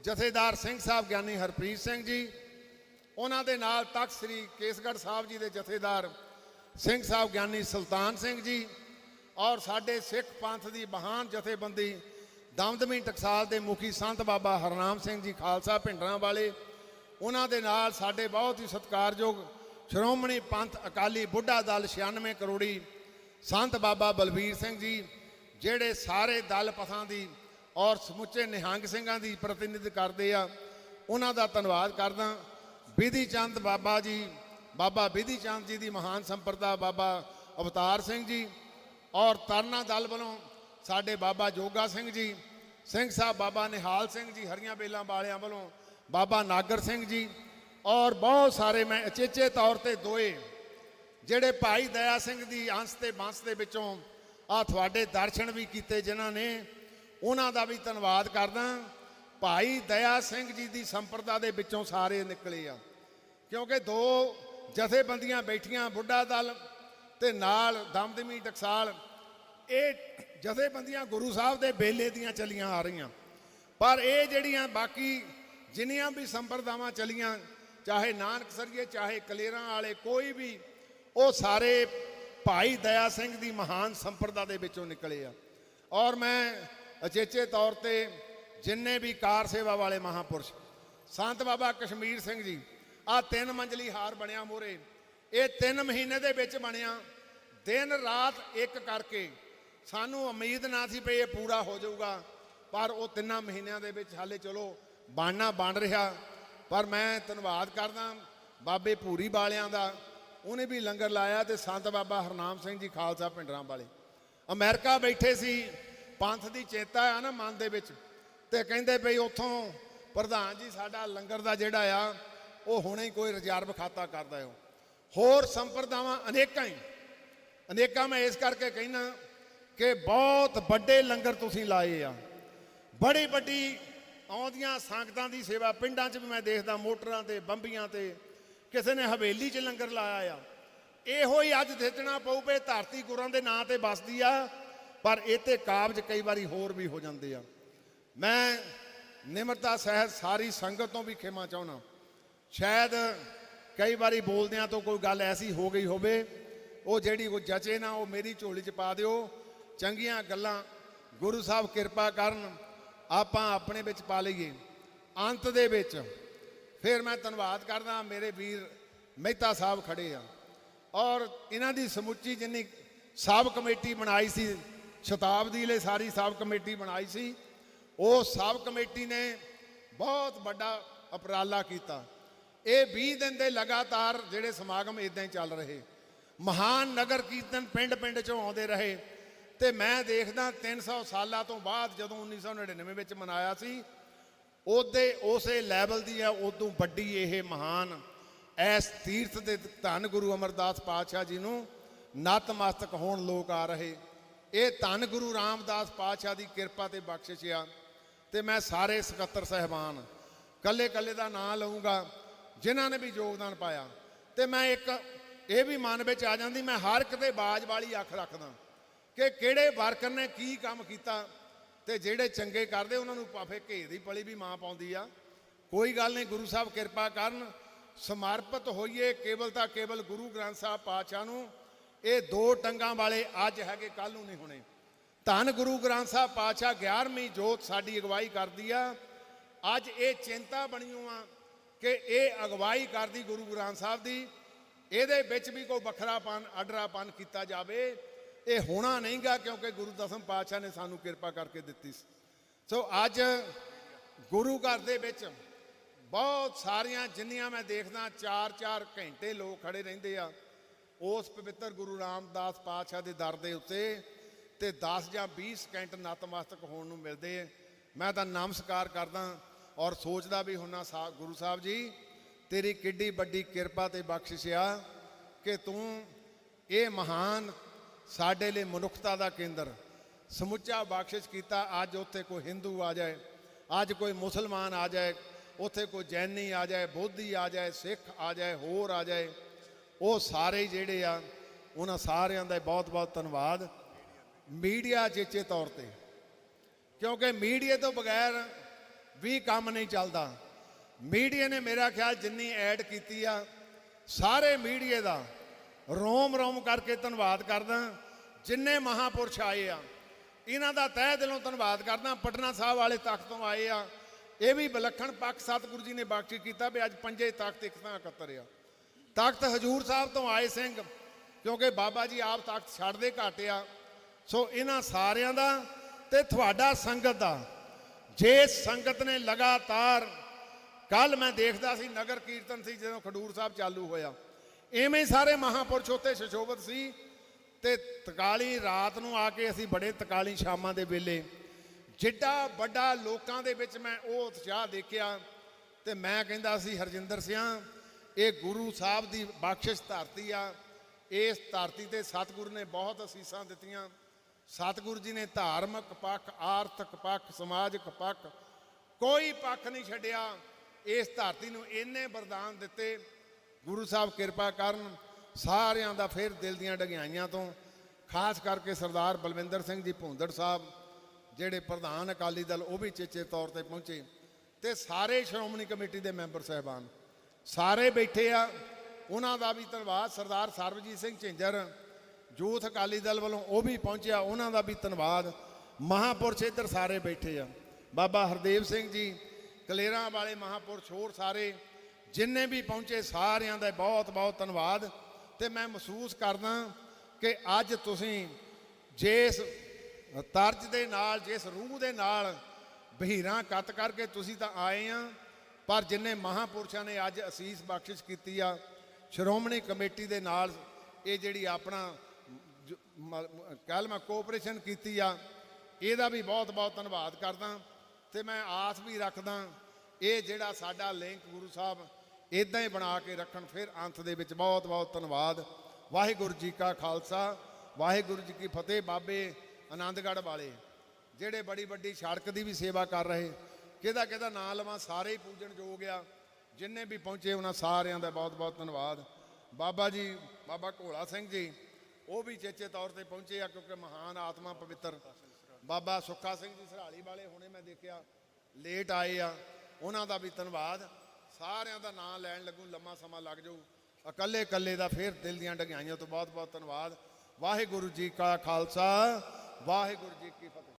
ਜਥੇਦਾਰ ਸਿੰਘ ਸਾਹਿਬ ਗਿਆਨੀ ਹਰਪ੍ਰੀਤ ਸਿੰਘ ਜੀ, ਉਹਨਾਂ ਦੇ ਨਾਲ ਤਖਤ ਸ੍ਰੀ ਕੇਸਗੜ੍ਹ ਸਾਹਿਬ ਜੀ ਦੇ ਜਥੇਦਾਰ ਸਿੰਘ ਸਾਹਿਬ ਗਿਆਨੀ ਸੁਲਤਾਨ ਸਿੰਘ ਜੀ ਔਰ ਸਾਡੇ ਸਿੱਖ ਪੰਥ ਦੀ ਮਹਾਨ ਜਥੇਬੰਦੀ ਦਮਦਮੀ ਟਕਸਾਲ ਦੇ ਮੁਖੀ ਸੰਤ ਬਾਬਾ ਹਰਨਾਮ ਸਿੰਘ ਜੀ ਖਾਲਸਾ ਭਿੰਡਰਾਂ ਵਾਲੇ, ਉਹਨਾਂ ਦੇ ਨਾਲ ਸਾਡੇ ਬਹੁਤ ਹੀ ਸਤਿਕਾਰਯੋਗ ਸ਼੍ਰੋਮਣੀ ਪੰਥ ਅਕਾਲੀ ਬੁੱਢਾ ਦਲ 96 ਕਰੋੜੀ ਸੰਤ ਬਾਬਾ ਬਲਬੀਰ ਸਿੰਘ ਜੀ, ਜਿਹੜੇ ਸਾਰੇ ਦਲ ਪਥਾਂ ਦੀ ਔਰ ਸਮੁੱਚੇ ਨਿਹੰਗ ਸਿੰਘਾਂ ਦੀ ਪ੍ਰਤੀਨਿਧ ਕਰਦੇ ਆ, ਉਹਨਾਂ ਦਾ ਧੰਨਵਾਦ ਕਰਦਾ। ਵਿਧੀ ਚੰਦ ਬਾਬਾ ਜੀ, ਬਾਬਾ ਵਿਧੀ ਚੰਦ ਜੀ ਦੀ ਮਹਾਨ ਸੰਪਰਦਾ ਬਾਬਾ ਅਵਤਾਰ ਸਿੰਘ ਜੀ ਔਰ ਤਰਨਾ ਦਲ ਵੱਲੋਂ ਸਾਡੇ ਬਾਬਾ ਜੋਗਾ ਸਿੰਘ ਜੀ, ਸਿੰਘ ਸਾਹਿਬ ਬਾਬਾ ਨਿਹਾਲ ਸਿੰਘ ਜੀ, ਹਰੀਆਂ ਬੇਲਾਂ ਵਾਲਿਆਂ ਵੱਲੋਂ ਬਾਬਾ ਨਾਗਰ ਸਿੰਘ ਜੀ ਔਰ ਬਹੁਤ ਸਾਰੇ ਮੈਂ ਅਚੇਚੇ ਤੌਰ ਤੇ ਦੋਏ ਜਿਹੜੇ ਭਾਈ ਦਇਆ ਸਿੰਘ ਦੀ ਅੰਸ਼ ਤੇ ਬੰਸ ਦੇ ਵਿੱਚੋਂ ਆ ਤੁਹਾਡੇ ਦਰਸ਼ਨ ਵੀ ਕੀਤੇ ਜਿਨ੍ਹਾਂ ਨੇ, ਉਹਨਾਂ ਦਾ ਵੀ ਧੰਨਵਾਦ ਕਰਦਾ। ਭਾਈ ਦਇਆ ਸਿੰਘ ਜੀ ਦੀ ਸੰਪਰਦਾ ਦੇ ਵਿੱਚੋਂ ਸਾਰੇ ਨਿਕਲੇ ਆ। ਕਿਉਂਕਿ ਦੋ ਜਥੇਬੰਦੀਆਂ ਬੈਠੀਆਂ, ਬੁੱਢਾ ਦਲ ਤੇ ਨਾਲ ਦਮਦਮੀ ਟਕਸਾਲ, ਇਹ ਜਥੇਬੰਦੀਆਂ ਗੁਰੂ ਸਾਹਿਬ ਦੇ ਬੇਲੇ ਦੀਆਂ ਚਲੀਆਂ ਆ ਰਹੀਆਂ। ਪਰ ਇਹ ਜਿਹੜੀਆਂ ਬਾਕੀ ਜਿੰਨੀਆਂ ਵੀ ਸੰਪਰਦਾਵਾਂ ਚਲੀਆਂ ਚਾਹੇ ਨਾਨਕ ਸਰੀਏ, ਚਾਹੇ ਕਲੇਰਾਂ ਵਾਲੇ, ਕੋਈ ਵੀ, ਉਹ ਸਾਰੇ ਭਾਈ ਦਇਆ ਸਿੰਘ ਦੀ ਮਹਾਨ ਸੰਪਰਦਾ ਦੇ ਵਿੱਚੋਂ ਨਿਕਲੇ ਆ। ਔਰ ਮੈਂ ਅਚੇਚੇ ਤੌਰ ਤੇ ਜਿੰਨੇ ਵੀ ਕਾਰ ਸੇਵਾ ਵਾਲੇ ਮਹਾਪੁਰਸ਼, ਸੰਤ ਬਾਬਾ ਕਸ਼ਮੀਰ ਸਿੰਘ ਜੀ, ਆ ਤਿੰਨ ਮੰਜ਼ਲੀ ਹਾਰ ਬਣਿਆ ਮੋਰੇ। ਇਹ ਤਿੰਨ ਮਹੀਨੇ ਦੇ ਵਿੱਚ ਬਣਿਆ। ਦਿਨ ਰਾਤ ਇੱਕ ਕਰਕੇ ਸਾਨੂੰ ਉਮੀਦ ਨਾ ਸੀ ਵੀ ਇਹ ਪੂਰਾ ਹੋ ਜਾਊਗਾ, ਪਰ ਉਹ ਤਿੰਨਾਂ ਮਹੀਨਿਆਂ ਦੇ ਵਿੱਚ ਹਾਲੇ ਚਲੋ ਬਣਨਾ ਬਣ ਰਿਹਾ। ਪਰ ਮੈਂ ਧੰਨਵਾਦ ਕਰਦਾ ਬਾਬੇ ਭੂਰੀ ਵਾਲਿਆਂ ਦਾ। ਉਹਨੇ ਵੀ ਲੰਗਰ ਲਾਇਆ ਤੇ ਸੰਤ ਬਾਬਾ ਹਰਨਾਮ ਸਿੰਘ ਜੀ ਖਾਲਸਾ ਪਿੰਡਰਾਂ ਵਾਲੇ ਅਮਰੀਕਾ ਬੈਠੇ ਸੀ, ਪੰਥ ਦੀ ਚੇਤਾ ਆ ਨਾ ਮਨ ਦੇ ਵਿੱਚ। ਤੇ ਕਹਿੰਦੇ ਭਈ ਉੱਥੋਂ, ਪ੍ਰਧਾਨ ਜੀ, ਸਾਡਾ ਲੰਗਰ ਦਾ ਜਿਹੜਾ ਆ, ਉਹ ਹੁਣੇ ਹੀ ਕੋਈ ਰਿਜ਼ਰਵ ਖਾਤਾ ਕਰਦਾ ਹੋ ਹੋਰ ਸੰਪਰਦਾਵਾਂ ਅਨੇਕਾਂ ਹੀ ਅਨੇਕਾਂ ਮੈਂ ਇਸ ਕਰਕੇ ਕਹਿਣਾ ਕਿ ਬਹੁਤ ਵੱਡੇ ਲੰਗਰ ਤੁਸੀਂ ਲਾਏ ਆ। ਬੜੀ ਵੱਡੀ ਆਉਂਦੀਆਂ ਸੰਗਤਾਂ ਦੀ ਸੇਵਾ ਪਿੰਡਾਂ 'ਚ ਵੀ ਮੈਂ ਦੇਖਦਾ, ਮੋਟਰਾਂ ਤੇ, ਬੰਬੀਆਂ ਤੇ। ਕਿਸੇ ਨੇ ਹਵੇਲੀ 'ਚ ਲੰਗਰ ਲਾਇਆ ਆ। ਇਹੋ ਹੀ ਅੱਜ ਦੇਖਣਾ ਪਊ ਪਏ, ਧਰਤੀ ਗੁਰਾਂ ਦੇ ਨਾਂ ਤੇ ਵੱਸਦੀ ਆ, ਪਰ ਇਹ ਤੇ ਕਾਬਜ ਕਈ ਵਾਰੀ ਹੋਰ ਵੀ ਹੋ ਜਾਂਦੇ ਆ। ਮੈਂ ਨਿਮਰਤਾ ਸਹਿਤ ਸਾਰੀ ਸੰਗਤ ਤੋਂ ਵੀ ਖਿਮਾ ਚਾਹੁੰਦਾ। ਸ਼ਾਇਦ ਕਈ ਵਾਰੀ ਬੋਲਦਿਆਂ ਤੋਂ ਕੋਈ ਗੱਲ ਐਸੀ ਹੋ ਗਈ ਹੋਵੇ, ਉਹ ਜਿਹੜੀ ਉਹ ਜਚੇ ਨਾ, ਉਹ ਮੇਰੀ ਝੋਲੀ 'ਚ ਪਾ ਦਿਓ। ਚੰਗੀਆਂ ਗੱਲਾਂ ਗੁਰੂ ਸਾਹਿਬ ਕਿਰਪਾ ਕਰਨ ਆਪਾਂ ਆਪਣੇ ਵਿੱਚ ਪਾ ਲਈਏ। ਅੰਤ ਦੇ ਵਿੱਚ ਫਿਰ ਮੈਂ ਧੰਨਵਾਦ ਕਰਦਾ, ਮੇਰੇ ਵੀਰ ਮਹਿਤਾ ਸਾਹਿਬ ਖੜੇ ਆ। ਔਰ ਇਹਨਾਂ ਦੀ ਸਮੁੱਚੀ ਜਿੰਨੀ ਸਾਬ ਕਮੇਟੀ ਬਣਾਈ ਸੀ, ਸ਼ਤਾਬਦੀ ਲਈ ਸਾਰੀ ਸਾਬ ਕਮੇਟੀ ਬਣਾਈ ਸੀ, ਉਹ ਸਾਬ ਕਮੇਟੀ ਨੇ ਬਹੁਤ ਵੱਡਾ ਉਪਰਾਲਾ ਕੀਤਾ। ਇਹ 20 ਦਿਨ ਦੇ ਲਗਾਤਾਰ ਜਿਹੜੇ ਸਮਾਗਮ ਇਦਾਂ ਹੀ ਚੱਲ ਰਹੇ। ਮਹਾਨ ਨਗਰ ਕੀਰਤਨ ਪਿੰਡ ਪਿੰਡ ਚੋਂ ਆਉਂਦੇ ਰਹੇ। ਤੇ ਮੈਂ ਦੇਖਦਾ 300 ਸਾਲਾਂ ਤੋਂ ਬਾਅਦ ਜਦੋਂ 1999 ਵਿੱਚ ਮਨਾਇਆ ਸੀ, ਉਹਦੇ ਉਸੇ ਲੈਵਲ ਦੀ ਆ ਉਦੋਂ ਵੱਡੀ ਇਹ ਮਹਾਨ ਐਸ ਤੀਰਥ ਦੇ ਧੰਨ ਗੁਰੂ ਅਮਰਦਾਸ ਪਾਤਸ਼ਾਹ ਜੀ ਨੂੰ ਨਤਮਸਤਕ ਹੋਣ ਲੋਕ ਆ ਰਹੇ। ਇਹ ਧੰਨ ਗੁਰੂ ਰਾਮਦਾਸ ਪਾਤਸ਼ਾਹ ਦੀ ਕਿਰਪਾ ਤੇ ਬਖਸ਼ਿਸ਼ ਆ ਤੇ ਮੈਂ ਸਾਰੇ ਸਕੱਤਰ ਸਹਿਬਾਨ ਕੱਲੇ ਕੱਲੇ ਦਾ ਨਾਂ ਲਵਾਂਗਾ ਜਿਨ੍ਹਾਂ ਨੇ ਵੀ ਯੋਗਦਾਨ ਪਾਇਆ। ਤੇ ਮੈਂ ਇੱਕ ਇਹ ਵੀ ਮਨ ਵਿੱਚ ਆ ਜਾਂਦੀ, ਮੈਂ ਹਰ ਇੱਕ ਦੇ ਬਾਜ ਵਾਲੀ ਅੱਖ ਰੱਖਦਾ। ਕਿ ਕਿਹੜੇ ਵਰਕਰ ਨੇ ਕੀ ਕੰਮ ਕੀਤਾ ਤੇ ਜਿਹੜੇ ਚੰਗੇ ਕਰਦੇ, ਉਹਨਾਂ ਨੂੰ ਪਾਫੇ ਘੇ ਦੀ ਪਲੀ ਵੀ ਮਾਂ ਪਾਉਂਦੀ ਆ। ਕੋਈ ਗੱਲ ਨਹੀਂ, ਗੁਰੂ ਸਾਹਿਬ ਕਿਰਪਾ ਕਰਨ, ਸਮਰਪਿਤ ਹੋਈਏ, ਕੇਵਲ ਤਾਂ ਕੇਵਲ ਗੁਰੂ ਗ੍ਰੰਥ ਸਾਹਿਬ ਪਾਤਸ਼ਾਹ ਨੂੰ। ਇਹ ਦੋ ਟੰਗਾਂ ਵਾਲੇ ਅੱਜ ਹੈਗੇ ਕੱਲ ਨੂੰ ਨਹੀਂ ਹੋਣੇ। ਧੰਨ ਗੁਰੂ ਗ੍ਰੰਥ ਸਾਹਿਬ ਪਾਤਸ਼ਾਹ 11ਵੀਂ ਜੋਤ ਸਾਡੀ ਅਗਵਾਈ ਕਰਦੀ ਆ। ਅੱਜ ਇਹ ਚਿੰਤਾ ਬਣੀ ਆ ਕਿ ਇਹ ਅਗਵਾਈ ਕਰਦੀ ਗੁਰੂ ਗ੍ਰੰਥ ਸਾਹਿਬ ਦੀ। ਇਹਦੇ ਵਿੱਚ ਵੀ ਕੋਈ ਵੱਖਰਾਪਨ, ਅਡਰਾਪਨ ਕੀਤਾ ਜਾਵੇ। ਇਹ ਹੋਣਾ ਨਹੀਂਗਾ ਕਿਉਂਕਿ ਗੁਰੂ ਦਸਮ ਪਾਤਸ਼ਾਹ ਨੇ ਸਾਨੂੰ ਕਿਰਪਾ ਕਰਕੇ ਦਿੱਤੀ ਸੀ। ਸੋ ਅੱਜ ਗੁਰੂ ਘਰ ਦੇ ਵਿੱਚ ਬਹੁਤ ਸਾਰੀਆਂ ਜਿੰਨੀਆਂ ਮੈਂ ਦੇਖਦਾ 4-4 ਘੰਟੇ ਲੋਕ ਖੜੇ ਰਹਿੰਦੇ ਆ, ਉਸ ਪਵਿੱਤਰ ਗੁਰੂ ਰਾਮਦਾਸ ਪਾਤਸ਼ਾਹ ਦੇ ਦਰ ਦੇ ਉੱਤੇ ਤੇ 10 ਜਾਂ 20 ਸਕਿੰਟ ਨਤਮਸਤਕ ਹੋਣ ਨੂੰ ਮਿਲਦੇ ਆ। ਮੈਂ ਤਾਂ ਨਮਸਕਾਰ ਕਰਦਾ ਔਰ ਸੋਚਦਾ ਵੀ ਹੁੰਨਾ ਸਾ, ਗੁਰੂ ਸਾਹਿਬ ਜੀ, ਤੇਰੀ ਕਿੱਡੀ ਵੱਡੀ ਕਿਰਪਾ ਤੇ ਬਖਸ਼ਿਸ਼ ਆ ਕਿ ਤੂੰ ਇਹ ਮਹਾਨ ਸਾਡੇ ਲਈ ਮਨੁੱਖਤਾ ਦਾ ਕੇਂਦਰ। ਸਮੁੱਚਾ ਬਖਸ਼ਿਸ਼ ਕੀਤਾ, ਅੱਜ ਉੱਥੇ ਕੋਈ ਹਿੰਦੂ ਆ ਜਾਏ, ਅੱਜ ਕੋਈ ਮੁਸਲਮਾਨ ਆ ਜਾਏ, ਉੱਥੇ ਕੋਈ ਜੈਨੀ ਆ ਜਾਏ, ਬੋਧੀ ਆ ਜਾਏ, ਸਿੱਖ ਆ ਜਾਏ, ਹੋਰ ਆ ਜਾਏ, ਉਹ ਸਾਰੇ ਜਿਹੜੇ ਆ, ਉਹਨਾਂ ਸਾਰਿਆਂ ਦਾ ਬਹੁਤ ਬਹੁਤ ਧੰਨਵਾਦ। ਮੀਡੀਆ ਚੇਚੇ ਤੌਰ ਤੇ, ਕਿਉਂਕਿ ਮੀਡੀਆ ਤੋਂ ਬਗੈਰ ਵੀ ਕੰਮ ਨਹੀਂ ਚੱਲਦਾ। ਮੀਡੀਆ ਨੇ ਮੇਰਾ ਖਿਆਲ ਜਿੰਨੀ ਐਡ ਕੀਤੀ ਆ, ਸਾਰੇ ਮੀਡੀਆ ਦਾ ਰੋਮ ਰੋਮ ਕਰਕੇ ਧੰਨਵਾਦ ਕਰਦਾ। ਜਿੰਨੇ ਮਹਾਪੁਰਸ਼ ਆਏ ਆ, ਇਹਨਾਂ ਦਾ ਤਹਿ ਦਿਲੋਂ ਧੰਨਵਾਦ ਕਰਦਾ। ਪਟਨਾ ਸਾਹਿਬ ਵਾਲੇ ਤਖਤ ਤੋਂ ਆਏ ਆ। ਇਹ ਵੀ ਵਿਲੱਖਣ ਪੱਖ ਸਤਿਗੁਰੂ ਜੀ ਨੇ ਬਖਸ਼ਿਸ਼ ਕੀਤਾ ਵੀ ਅੱਜ ਪੰਜੇ ਤਖਤ ਇੱਕ ਥਾਂ ਇਕੱਤਰ ਆ। ਤਖਤ ਹਜੂਰ ਸਾਹਿਬ ਤੋਂ ਆਏ ਸਿੰਘ, ਕਿਉਂਕਿ ਬਾਬਾ ਜੀ ਆਪ ਤਖਤ ਛੱਡਦੇ ਘੱਟ ਆ। ਸੋ ਇਹਨਾਂ ਸਾਰਿਆਂ ਦਾ ਤੇ ਤੁਹਾਡਾ ਸੰਗਤ ਦਾ, ਜੇ ਸੰਗਤ ਨੇ ਲਗਾਤਾਰ ਕੱਲ ਮੈਂ ਦੇਖਦਾ ਸੀ ਨਗਰ ਕੀਰਤਨ ਸੀ ਜਦੋਂ ਖਡੂਰ ਸਾਹਿਬ ਚਾਲੂ ਹੋਇਆ। ਐਵੇਂ ਹੀ ਸਾਰੇ ਮਹਾਪੁਰਸ਼ ਉੱਤੇ ਸ਼ਸ਼ੋਭਤ ਸੀ ਤੇ ਤਕਾਲੀ ਰਾਤ ਨੂੰ ਆ ਕੇ ਅਸੀਂ ਬੜੇ ਤਕਾਲੀ ਸ਼ਾਮਾਂ ਦੇ ਵੇਲੇ ਜਿੱਡਾ ਵੱਡਾ ਲੋਕਾਂ ਦੇ ਵਿੱਚ ਮੈਂ ਉਹ ਉਤਸ਼ਾਹ ਦੇਖਿਆ ਤੇ ਮੈਂ ਕਹਿੰਦਾ ਸੀ, ਹਰਜਿੰਦਰ ਸਿੰਘ ਇਹ ਗੁਰੂ ਸਾਹਿਬ ਦੀ ਬਖਸ਼ਿਸ਼ ਧਰਤੀ ਆ। ਇਸ ਧਰਤੀ ਤੇ ਸਤਿਗੁਰੂ ਨੇ ਬਹੁਤ ਅਸੀਸਾਂ ਦਿੱਤੀਆਂ। ਸਤਿਗੁਰੂ ਜੀ ਨੇ ਧਾਰਮਿਕ ਪੱਖ, ਆਰਥਿਕ ਪੱਖ, ਸਮਾਜਿਕ ਪੱਖ ਕੋਈ ਪੱਖ ਨਹੀਂ ਛੱਡਿਆ। ਇਸ ਧਰਤੀ ਨੂੰ ਇੰਨੇ ਵਰਦਾਨ ਦਿੱਤੇ ਗੁਰੂ ਸਾਹਿਬ ਕਿਰਪਾ ਕਰਨ ਸਾਰਿਆਂ ਦਾ ਫਿਰ ਦਿਲ ਦੀਆਂ ਡਗਿਆਈਆਂ ਤੋਂ, ਖਾਸ ਕਰਕੇ ਸਰਦਾਰ ਬਲਵਿੰਦਰ ਸਿੰਘ ਜੀ ਭੁੰਦੜ ਸਾਹਿਬ, ਜਿਹੜੇ ਪ੍ਰਧਾਨ ਅਕਾਲੀ ਦਲ, ਉਹ ਵੀ ਚੇਚੇ ਤੌਰ ਤੇ ਪਹੁੰਚੇ ਤੇ ਸਾਰੇ ਸ਼੍ਰੋਮਣੀ ਕਮੇਟੀ ਦੇ ਮੈਂਬਰ ਸਾਹਿਬਾਨ, ਸਾਰੇ ਬੈਠੇ ਆ। ਉਹਨਾਂ ਦਾ ਵੀ ਧੰਨਵਾਦ, ਸਰਦਾਰ ਸਰਬਜੀਤ ਸਿੰਘ ਝਿੰਜਰ ਯੂਥ ਅਕਾਲੀ ਦਲ ਵੱਲੋਂ ਉਹ ਵੀ ਪਹੁੰਚਿਆ, ਉਹਨਾਂ ਦਾ ਵੀ ਧੰਨਵਾਦ। ਮਹਾਪੁਰਸ਼ ਇੱਧਰ ਸਾਰੇ ਬੈਠੇ ਆ। ਬਾਬਾ ਹਰਦੇਵ ਸਿੰਘ ਜੀ, ਕਲੇਰਾਂ ਵਾਲੇ ਮਹਾਪੁਰਸ਼ ਹੋਰ ਸਾਰੇ ਜਿੰਨੇ ਵੀ ਪਹੁੰਚੇ ਸਾਰਿਆਂ ਦਾ ਬਹੁਤ ਬਹੁਤ ਧੰਨਵਾਦ। ਤੇ ਮੈਂ ਮਹਿਸੂਸ ਕਰਦਾ ਕਿ ਅੱਜ ਤੁਸੀਂ ਜਿਸ ਤਰਜ ਦੇ ਨਾਲ, ਜਿਸ ਰੂਹ ਦੇ ਨਾਲ ਬਹੀਰਾਂ ਕੱਤ ਕਰਕੇ ਤੁਸੀਂ ਤਾਂ ਆਏ ਆ, ਪਰ ਜਿੰਨੇ ਮਹਾਪੁਰਸ਼ਾਂ ਨੇ ਅੱਜ ਅਸੀਸ ਬਖਸ਼ਿਸ਼ ਕੀਤੀ ਆ, ਸ਼੍ਰੋਮਣੀ ਕਮੇਟੀ ਦੇ ਨਾਲ ਇਹ ਜਿਹੜੀ ਆਪਣਾ ਕੱਲ ਮੈਂ ਕੋਆਪਰੇਸ਼ਨ ਕੀਤੀ ਆ, ਇਹਦਾ ਵੀ ਬਹੁਤ ਬਹੁਤ ਧੰਨਵਾਦ ਕਰਦਾ। ਤੇ ਮੈਂ ਆਸ ਵੀ ਰੱਖਦਾ, ਇਹ ਜਿਹੜਾ ਸਾਡਾ ਲਿੰਕ ਗੁਰੂ ਸਾਹਿਬ ਇਦਾਂ ਹੀ ਬਣਾ ਕੇ ਰੱਖਣ, ਫਿਰ ਅੰਤ ਦੇ ਵਿੱਚ ਬਹੁਤ ਬਹੁਤ ਧੰਨਵਾਦ। ਵਾਹਿਗੁਰੂ ਜੀ ਕਾ ਖਾਲਸਾ, ਵਾਹਿਗੁਰੂ ਜੀ ਕੀ ਫਤਿਹ ਬਾਬੇ ਆਨੰਦਗੜ੍ਹ ਵਾਲੇ, ਜਿਹੜੇ ਬੜੀ ਵੱਡੀ ਸੜਕ ਦੀ ਵੀ ਸੇਵਾ ਕਰ ਰਹੇ। ਕਿਹਦਾ ਕਿਹਦਾ ਨਾਂ ਲਵਾਂ, ਸਾਰੇ ਹੀ ਪੂਜਣ ਯੋਗ ਆ। ਜਿੰਨੇ ਵੀ ਪਹੁੰਚੇ ਉਹਨਾਂ ਸਾਰਿਆਂ ਦਾ ਬਹੁਤ ਬਹੁਤ ਧੰਨਵਾਦ। ਬਾਬਾ ਜੀ, ਬਾਬਾ ਘੋਲਾ ਸਿੰਘ ਜੀ, ਉਹ ਵੀ ਚੇਚੇ ਤੌਰ ਤੇ ਪਹੁੰਚੇ ਆ, ਕਿਉਂਕਿ ਮਹਾਨ ਆਤਮਾ ਪਵਿੱਤਰ। ਬਾਬਾ ਸੁੱਖਾ ਸਿੰਘ ਜੀ, ਸਰਾਲੀ ਵਾਲੇ, ਹੁਣੇ ਮੈਂ ਦੇਖਿਆ, ਲੇਟ ਆਏ ਆ। ਉਹਨਾਂ ਦਾ ਵੀ ਧੰਨਵਾਦ। ਸਾਰਿਆਂ ਦਾ ਨਾਮ ਲੈਣ ਲੱਗੂ, ਲੰਮਾ ਸਮਾਂ ਲੱਗ ਜਾਊ। ਇਕੱਲੇ ਇਕੱਲੇ ਦਾ ਫਿਰ ਦਿਲ ਦੀਆਂ ਡਗਾਈਆਂ ਤੋਂ ਬਹੁਤ ਬਹੁਤ ਧੰਨਵਾਦ। ਵਾਹਿਗੁਰੂ ਜੀ ਕਾ ਖਾਲਸਾ, ਵਾਹਿਗੁਰੂ ਜੀ ਕੀ ਫਤਿਹ।